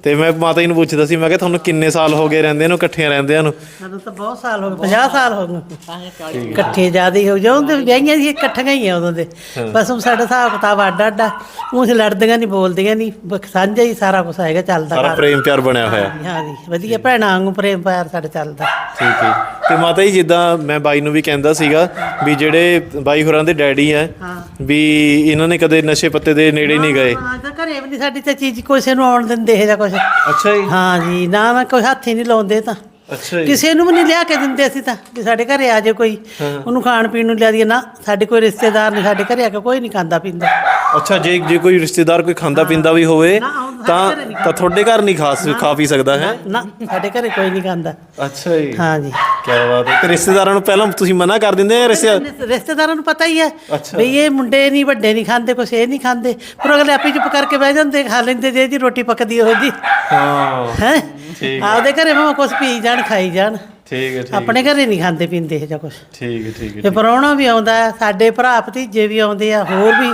ਤੇ ਮੈਂ ਮਾਤਾ ਜੀ ਨੂੰ ਪੁੱਛਦਾ ਸੀ ਮੈਂ ਕਿਹਾ ਤੁਹਾਨੂੰ ਕਿੰਨੇ ਸਾਲ ਹੋ ਗਏ ਰਹਿੰਦੇ ਨੂੰ ਇਕੱਠਿਆਂ ਰਹਿੰਦਿਆਂ ਨੂੰ? ਸਾਨੂੰ ਤਾਂ ਬਹੁਤ ਸਾਲ ਹੋ ਗਏ 50 ਸਾਲ ਹੋ ਗਏ। ਇਕੱਠੇ ਜਿਆਦੇ ਹੋ ਜਾਉਂ ਤੇ ਵਿਆਹੀਆਂ ਸੀ ਇਕੱਠੀਆਂ ਹੀ ਆ ਉਦੋਂ ਦੇ। ਬਸ ਹੁਣ ਸਾਡਾ ਹਿਸਾਬ ਕਿਤਾਬ ਅੱਡ ਅੱਡ ਆ। ਉਹ ਅਸੀਂ ਲੜਦੀਆਂ ਨਹੀਂ ਬੋਲਦੀਆਂ ਨਹੀਂ ਸਾਂਝਾ ਹੀ ਸਾਰਾ ਕੁਝ ਹੈਗਾ ਚੱਲਦਾ ਸਾਰਾ। ਪ੍ਰੇਮ ਪਿਆਰ ਬਣਿਆ ਹੋਇਆ। ਹਾਂ ਜੀ ਵਧੀਆ ਭੈਣਾਂ ਵਾਂਗੂ ਪ੍ਰੇਮ ਪਿਆਰ ਸਾਡਾ ਚੱਲਦਾ। ਠੀਕ ਹੈ। ਤੇ ਮਾਤਾ ਜੀ ਜਿੱਦਾਂ ਮੈਂ ਬਾਈ ਨੂੰ ਵੀ ਕਹਿੰਦਾ ਸੀਗਾ ਵੀ ਜਿਹੜੇ ਬਾਈ ਹੋਰਾਂ ਦੇ ਡੈਡੀ ਆ ਵੀ ਇਹਨਾਂ ਨੇ ਕਦੇ ਨਸ਼ੇ ਪੱਤੇ ਦੇ ਨੇੜੇ ਨਹੀਂ ਗਏ। ਹਾਂ ਤਾਂ ਘਰੇ ਵੀ ਨਹੀਂ ਸਾਡੀ ਤਾਂ ਚੀਜ਼ ਕਿਸੇ ਨੂੰ ਆਉਣ ਦਿੰਦੇ ਇਹ ਜਾਂ ਕੁਝ ਅੱਛਾ ਜੀ। ਹਾਂ ਜੀ ਨਾ ਮੈਂ ਕੋਈ ਹੱਥ ਹੀ ਨਹੀਂ ਲਾਉਂਦੇ ਤਾਂ। ਅੱਛਾ ਜੀ। ਕਿਸੇ ਨੂੰ ਵੀ ਨਹੀਂ ਲਿਆ ਕੇ ਦਿੰਦੇ ਅਸੀਂ ਤਾਂ ਵੀ ਸਾਡੇ ਘਰੇ ਆ ਜਾਏ ਕੋਈ। ਉਹਨੂੰ ਖਾਣ ਪੀਣ ਨੂੰ ਲਿਆ ਦਈਏ ਨਾ ਸਾਡੇ ਕੋਈ ਰਿਸ਼ਤੇਦਾਰ ਨਹੀਂ ਸਾਡੇ ਘਰੇ ਆ ਕੇ ਕੋਈ ਨਹੀਂ ਖਾਂਦਾ ਪੀਂਦਾ। ਅੱਛਾ ਜੇ ਜੇ ਕੋਈ ਰਿਸ਼ਤੇਦਾਰ ਕੋਈ ਖਾਂਦਾ ਪੀਂਦਾ ਵੀ ਹੋਵੇ ਤਾਂ ਤਾਂ ਤੁਹਾਡੇ ਘਰ ਨਹੀਂ ਖਾਸ ਖਾ ਪੀ ਸਕਦਾ ਹੈ? ਨਾ ਸਾਡੇ ਘਰੇ ਕੋਈ ਨਹੀਂ ਖਾਂਦਾ। ਅੱਛਾ ਜੀ। ਹਾਂ ਜੀ ਕੀ ਬਾਤ ਹੈ। ਤੇ ਰਿਸ਼ਤੇਦਾਰਾਂ ਨੂੰ ਪਹਿਲਾਂ ਤੁਸੀਂ ਮਨਾ ਕਰ ਦਿੰਦੇ ਆ ਰਿਸ਼ਤੇ ਰਿਸ਼ਤੇਦਾਰਾਂ ਨੂੰ ਪਤਾ ਹੀ ਹੈ ਅੱਛਾ। ਵੀ ਇਹ ਮੁੰਡੇ ਨਹੀਂ ਵੱਡੇ ਨਹੀਂ ਖਾਂਦੇ ਕੁਛ ਇਹ ਨਹੀਂ ਖਾਂਦੇ। ਪਰ ਅਗਲੇ ਆਪੇ ਚੁੱਪ ਕਰਕੇ ਬਹਿ ਜਾਂਦੇ ਖਾ ਲੈਂਦੇ ਜੇ ਜੀ ਰੋਟੀ ਪੱਕਦੀ ਹੋਏ ਜੀ। ਹਾਂ। ਹੈ? ਠੀਕ ਆਪਦੇ ਘਰੇ ਭਾਵੇਂ ਕੁਛ ਪੀ ਜਾਣ ਖਾਈ ਜਾਣ। ਠੀਕ ਹੈ ਠੀਕ ਆਪਣੇ ਘਰੇ ਨਹੀਂ ਖਾਂਦੇ ਪੀਂਦੇ ਇਹ ਜਾਂ ਕੁਛ। ਠੀਕ ਹੈ ਠੀਕ ਹੈ ਤੇ ਪਰੌਣਾ ਵੀ ਆਉਂਦਾ ਸਾਡੇ ਭਰਾ ਭਤੀਜੇ ਵੀ ਆਉਂਦੇ ਆ ਹੋਰ ਵੀ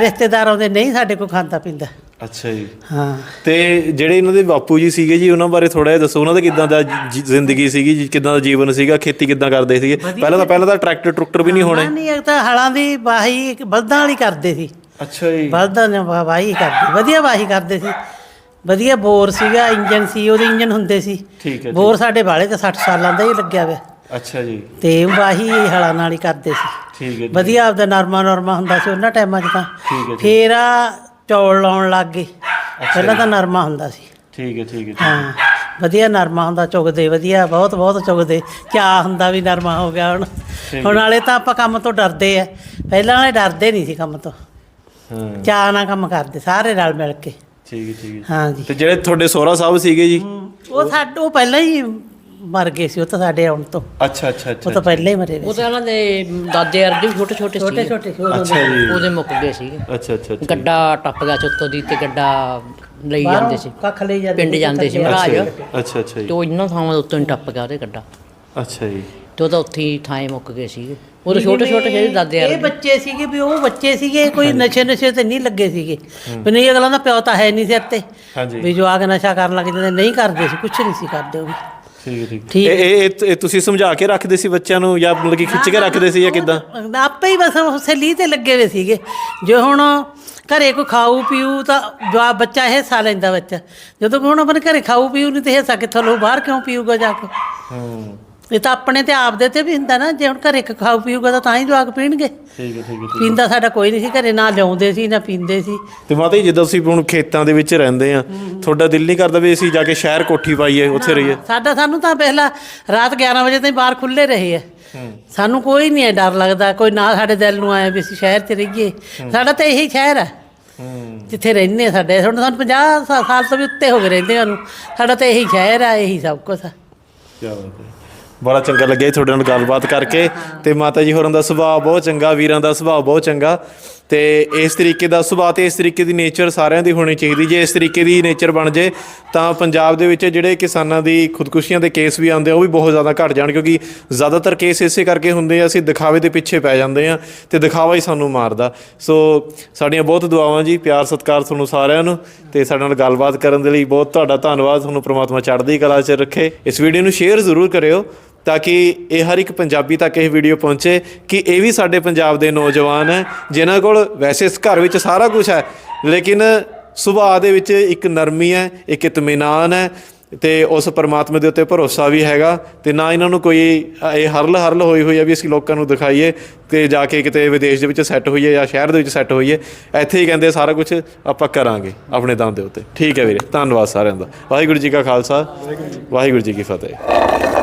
ਰਿਸ਼ਤੇਦਾਰ ਆਉਂਦੇ ਨਹੀਂ ਸਾਡੇ ਕੋਲ ਖਾਂਦਾ ਪੀਂਦਾ। ਅੱਛਾ ਜੀ। ਹਾਂ। ਤੇ ਜਿਹੜੇ ਇਹਨਾਂ ਦੇ ਬਾਪੂ ਜੀ ਸੀਗੇ ਜੀ ਉਹਨਾਂ ਬਾਰੇ ਥੋੜਾ ਜਿਹਾ ਦੱਸੋ ਉਹਨਾਂ ਦਾ ਕਿਦਾਂ ਦਾ ਜੀ- ਜ਼ਿੰਦਗੀ ਸੀਗੀ ਜੀ ਕਿਦਾਂ ਦਾ ਜੀਵਨ ਸੀਗਾ ਖੇਤੀ ਕਿਦਾਂ ਕਰਦੇ ਸੀਗੇ? ਪਹਿਲਾਂ ਤਾਂ ਪਹਿਲਾਂ ਤਾਂ ਟਰੈਕਟਰ ਟਰੁਕਟਰ ਵੀ ਨਹੀਂ ਹੋਣੇ। ਨਹੀਂ ਇਹ ਤਾਂ ਹਲਾਂ ਦੀ ਵਾਹੀ ਇੱਕ ਬਲਦਾਂ ਵਾਲੀ ਕਰਦੇ ਸੀ। ਅੱਛਾ ਜੀ। ਬਲਦਾਂ ਨੇ ਵਾ- ਵਾਹੀ ਕਰਦੇ ਵਧੀਆ ਵਾਹੀ ਕਰਦੇ ਸੀ। ਵਧੀਆ ਬੋਰ ਸੀਗਾ ਇੰਜਨ ਸੀ ਉਹਦੇ ਇੰਜਨ ਹੁੰਦੇ ਸੀ। ਠੀਕ ਹੈ ਬੋਰ ਸਾਡੇ ਵਾਲੇ ਤਾਂ 60 ਸਾਲਾਂ ਦਾ ਹੀ ਲੱਗਿਆ ਹੋਇਆ ਅੱਛਾ ਜੀ। ਤੇ ਵਾਹੀ ਹਲਾਂ ਨਾਲ ਹੀ ਕਰਦੇ ਸੀ। ਠੀਕ ਹੈ ਜੀ। ਵਧੀਆ ਆਪਦਾ ਨਰਮਾ ਨਰਮਾ ਹੁੰਦਾ ਸੀ ਉਹਨਾਂ ਟਾਈਮਾਂ 'ਚ ਤਾਂ। ਠੀਕ ਹੈ ਜੀ। ਫੇਰ ਆ ਚੌਲ ਲਾਉਣ ਲੱਗ ਗਏ। ਪਹਿਲਾਂ ਤਾਂ ਨਰਮਾ ਹੁੰਦਾ ਸੀ। ਠੀਕ ਹੈ ਠੀਕ ਹੈ ਹਾਂ। ਵਧੀਆ ਨਰਮਾ ਹੁੰਦਾ ਚੁਗਦੇ ਵਧੀਆ ਬਹੁਤ ਬਹੁਤ ਚੁਗਦੇ। ਚਾਹ ਹੁੰਦਾ ਵੀ ਨਰਮਾ ਹੋ ਗਿਆ ਹੁਣ। ਹੁਣ ਵਾਲੇ ਤਾਂ ਆਪਾਂ ਕੰਮ ਤੋਂ ਡਰਦੇ ਆ। ਪਹਿਲਾਂ ਵਾਲੇ ਡਰਦੇ ਨਹੀਂ ਸੀ ਕੰਮ ਤੋਂ। ਹਾਂ। ਚਾਹ ਨਾਲ ਕੰਮ ਕਰਦੇ ਸਾਰੇ ਰਲ ਮਿਲ ਕੇ। ਠੀਕ ਹੈ ਠੀਕ ਹੈ। ਹਾਂ ਜੀ। ਤੇ ਜਿਹੜੇ ਤੁਹਾਡੇ ਸੋਹਰਾ ਸਾਹਿਬ ਸੀਗੇ ਜੀ? ਉਹ ਸਾਡੇ ਉਹ ਪਹਿਲਾਂ ਹੀ ਮਰ ਗਏ ਸੀ ਉਹ ਤਾਂ ਸਾਡੇ ਆਉਣ ਤੋਂ। ਅੱਛਾ ਅੱਛਾ ਉਹ ਤਾਂ ਪਹਿਲਾਂ ਹੀ ਮਰੇ ਉਹ ਹੋਏ ਸੀ। ਤਾਂ ਇਹਨਾਂ ਦੇ ਦਾਦੇ ਵਰਗੇ ਵੀ ਛੋਟੇ ਛੋਟੇ ਛੋਟੇ ਸੀ ਛੋਟੇ। ਸੀ ਉਦੋਂ ਅੱਛਾ ਜੀ। ਉਹਦੇ ਮੁੱਕ ਗਏ ਸੀਗੇ। ਅੱਛਾ ਅੱਛਾ ਅੱਛਾ। ਗੱਡਾ ਟੱਪ ਗਿਆ ਚੁੱਤੋਂ ਦੀ ਤੇ ਗੱਡਾ ਲਈ ਜਾਂਦੇ ਸੀ। ਕੱਖ ਲਈ ਜਾਂਦੇ ਪਿੰਡ ਜਾਂਦੇ ਸੀ ਮਹਾਰਾਜ। ਅੱਛਾ ਅੱਛਾ ਜੀ। ਤੇ ਉਹ ਇੰਨਾ ਥਾਵਾਂ ਦੇ ਉੱਤੋਂ ਹੀ ਟੱਪ ਗਿਆ ਉਹਦੇ ਗੱਡਾ। ਅੱਛਾ ਜੀ। ਤੇ ਉਹ ਤਾਂ ਉੱਥੇ ਹੀ ਥਾਂ ਮੁੱਕ ਗਏ ਸੀਗੇ। ਉਹ ਤਾਂ ਛੋਟੇ ਛੋਟੇ ਜਿਹੇ ਦਾਦੇ ਇਹ ਬੱਚੇ ਸੀਗੇ ਵੀ ਉਹ ਬੱਚੇ ਸੀਗੇ ਕੋਈ ਨਸ਼ੇ ਨਸ਼ੇ ਤੇ ਨਹੀਂ ਲੱਗੇ ਸੀਗੇ। ਵੀ ਨਹੀਂ ਅਗਲਾ ਦਾ ਪਿਓ ਤਾਂ ਹੈ ਨਹੀਂ ਸਿਰ ਤੇ ਹਾਂਜੀ। ਵੀ ਜੋ ਆ ਕੇ ਨਸ਼ਾ ਕਰਨ ਲੱਗ ਜਾਂਦੇ ਨਹੀਂ ਕਰਦੇ ਸੀ ਕੁਛ ਨਹੀਂ ਸੀ ਕਰਦੇ ਉਹ ਵੀ। ਠੀਕ ਠੀਕ। ਇਹ ਇਹ- ਇਹ ਤੁਸੀਂ ਸਮਝਾ ਕੇ ਰੱਖਦੇ ਸੀ ਬੱਚਿਆਂ ਨੂੰ ਜਾਂ ਮਤਲਬ ਕਿ ਖਿੱਚ ਕੇ ਰੱਖਦੇ ਸੀ ਜਾਂ ਕਿਦਾਂ? ਆਪੇ ਹੀ ਬਸ ਉਸੇ ਲੀਹ ਤੇ ਲੱਗੇ ਹੋਏ ਸੀਗੇ। ਜੋ ਹੁਣ ਘਰੇ ਕੋਈ ਖਾਊ ਪੀਊ ਤਾਂ ਜਵਾਬ ਬੱਚਾ ਹਿੱਸਾ ਲੈਂਦਾ ਬੱਚਾ। ਜਦੋਂ ਹੁਣ ਆਪਣੇ ਘਰੇ ਖਾਊ ਪੀਊ ਨਹੀਂ ਤੇ ਹਿੱਸਾ ਕਿੱਥੋਂ ਲਊ? ਬਾਹਰ ਕਿਉਂ ਪੀਊਗਾ ਜਾ ਕੇ? ਹੂੰ। ਇਹ ਤਾਂ ਆਪਣੇ ਤੇ ਆਪਦੇ ਤੇ ਵੀ ਹੁੰਦਾ ਨਾ ਜੇ ਹੁਣ ਘਰੇ ਇੱਕ ਖਾਓ ਪੀਊਗਾ ਤਾਂ ਤਾਂ ਹੀ ਜਵਾਕ ਪੀਣਗੇ। ਠੀਕ ਹੈ ਠੀਕ ਹੈ ਪੀਂਦਾ ਸਾਡਾ ਕੋਈ ਨਹੀਂ ਸੀ ਘਰੇ ਨਾ ਲਿਆਉਂਦੇ ਸੀ ਨਾ ਪੀਂਦੇ ਸੀ। ਤੇ ਮਾਤਾ ਜੀ ਜਦੋਂ ਅਸੀਂ ਹੁਣ ਖੇਤਾਂ ਦੇ ਵਿੱਚ ਰਹਿੰਦੇ ਆ ਤੁਹਾਡਾ ਦਿਲ ਨਹੀਂ ਕਰਦਾ ਵੀ ਅਸੀਂ ਜਾ ਕੇ ਸ਼ਹਿਰ ਕੋਠੀ ਪਾਈਏ ਉੱਥੇ ਰਹੀਏ? ਸਾਡਾ ਸਾਨੂੰ ਤਾਂ ਪਹਿਲਾਂ ਰਾਤ 11 ਵਜੇ ਤਾਈਂ ਬਾਹਰ ਖੁੱਲੇ ਰਹੇ ਆ। ਸਾਨੂੰ ਕੋਈ ਨਹੀਂ ਹੈ ਡਰ ਲੱਗਦਾ ਕੋਈ ਨਾ ਸਾਡੇ ਦਿਲ ਨੂੰ ਆਇਆ ਵੀ ਅਸੀਂ ਸ਼ਹਿਰ 'ਚ ਰਹੀਏ। ਸਾਡਾ ਤਾਂ ਇਹੀ ਸ਼ਹਿਰ ਹੈ। ਜਿੱਥੇ ਰਹਿੰਦੇ ਆ ਸਾਡੇ ਹੁਣ ਸਾਨੂੰ 50 ਸਾ- ਸਾਲ ਤੋਂ ਵੀ ਉੱਤੇ ਹੋ ਗਏ ਰਹਿੰਦੇ ਨੂੰ ਸਾਡਾ ਤਾਂ ਇਹੀ ਸ਼ਹਿਰ ਆ ਇਹੀ ਸਭ ਕੁਝ ਆ। ਕੀ ਬਾਤ ਹੈ। ਬੜਾ ਚੰਗਾ ਲੱਗਿਆ ਜੀ ਤੁਹਾਡੇ ਨਾਲ ਗੱਲਬਾਤ ਕਰਕੇ। ਤੇ ਮਾਤਾ ਜੀ ਹੋਰਾਂ ਦਾ ਸੁਭਾਅ ਬਹੁਤ ਚੰਗਾ, ਵੀਰਾਂ ਦਾ ਸੁਭਾਅ ਬਹੁਤ ਚੰਗਾ। ਤੇ ਇਸ ਤਰੀਕੇ ਦਾ ਸੁਭਾਅ ਤੇ ਇਸ ਤਰੀਕੇ ਦੀ ਨੇਚਰ ਸਾਰਿਆਂ ਦੀ ਹੋਣੀ ਚਾਹੀਦੀ। ਜੇ ਇਸ ਤਰੀਕੇ ਦੀ ਨੇਚਰ ਬਣ ਜੇ, ਤਾਂ ਪੰਜਾਬ ਦੇ ਵਿੱਚ ਜਿਹੜੇ ਕਿਸਾਨਾਂ ਦੀ ਖੁਦਕੁਸ਼ੀਆਂ ਦੇ ਕੇਸ ਵੀ ਆਉਂਦੇ ਆ, ਉਹ ਵੀ ਬਹੁਤ ਜ਼ਿਆਦਾ ਘਟ ਜਾਣ। ਕਿਉਂਕਿ ਜ਼ਿਆਦਾਤਰ ਕੇਸ ਇਸੇ ਕਰਕੇ ਹੁੰਦੇ ਆ, ਅਸੀਂ ਦਿਖਾਵੇ ਦੇ ਪਿੱਛੇ ਪੈ ਜਾਂਦੇ ਆ ਤੇ ਦਿਖਾਵਾ ਹੀ ਸਾਨੂੰ ਮਾਰਦਾ। ਸੋ ਸਾਡੀਆਂ ਬਹੁਤ ਦੁਆਵਾਂ ਜੀ, ਪਿਆਰ, ਸਤਿਕਾਰ ਤੁਹਾਨੂੰ ਸਾਰਿਆਂ ਨੂੰ। ਤੇ ਸਾਡੇ ਨਾਲ ਗੱਲਬਾਤ ਕਰਨ ਦੇ ਲਈ ਬਹੁਤ ਤੁਹਾਡਾ ਧੰਨਵਾਦ। ਤੁਹਾਨੂੰ ਪ੍ਰਮਾਤਮਾ ਚੜ੍ਹਦੀ ਕਲਾ 'ਚ ਰੱਖੇ। ਇਸ ਵੀਡੀਓ ਨੂੰ ਸ਼ੇਅਰ ਜ਼ਰੂਰ ਕਰਿਓ। ਤਾਂ ਕਿ ਇਹ ਹਰ ਇੱਕ ਪੰਜਾਬੀ ਤੱਕ ਇਹ ਵੀਡੀਓ ਪਹੁੰਚੇ ਕਿ ਇਹ ਵੀ ਸਾਡੇ ਪੰਜਾਬ ਦੇ ਨੌਜਵਾਨ ਹੈ, ਜਿਨ੍ਹਾਂ ਕੋਲ ਵੈਸੇ ਇਸ ਘਰ ਵਿੱਚ ਸਾਰਾ ਕੁਝ ਹੈ, ਲੇਕਿਨ ਸੁਭਾਅ ਦੇ ਵਿੱਚ ਇੱਕ ਨਰਮੀ ਹੈ, ਇੱਕ ਇਤਮੀਨਾਨ ਹੈ ਤੇ ਉਸ ਪਰਮਾਤਮਾ ਦੇ ਉੱਤੇ ਭਰੋਸਾ ਵੀ ਹੈਗਾ ਤੇ ਨਾ ਇਹਨਾਂ ਨੂੰ ਕੋਈ ਇਹ ਹਰਲ ਹਰਲ ਹੋਈ ਹੋਈ ਹੈ ਵੀ ਅਸੀਂ ਲੋਕਾਂ ਨੂੰ ਦਿਖਾਈਏ ਤੇ ਜਾ ਕੇ ਕਿਤੇ ਵਿਦੇਸ਼ ਦੇ ਵਿੱਚ ਸੈੱਟ ਹੋਈਏ ਜਾਂ ਸ਼ਹਿਰ ਦੇ ਵਿੱਚ ਸੈੱਟ ਹੋਈਏ, ਇੱਥੇ ਹੀ ਕਹਿੰਦੇ ਸਾਰਾ ਕੁਝ ਆਪਾਂ ਕਰਾਂਗੇ ਆਪਣੇ ਦਮ ਦੇ ਉੱਤੇ। ਠੀਕ ਹੈ ਵੀਰੇ, ਧੰਨਵਾਦ ਸਾਰਿਆਂ ਦਾ। ਵਾਹਿਗੁਰੂ ਜੀ ਕਾ ਖਾਲਸਾ, ਵਾਹਿਗੁਰੂ ਜੀ ਕੀ ਫਤਿਹ।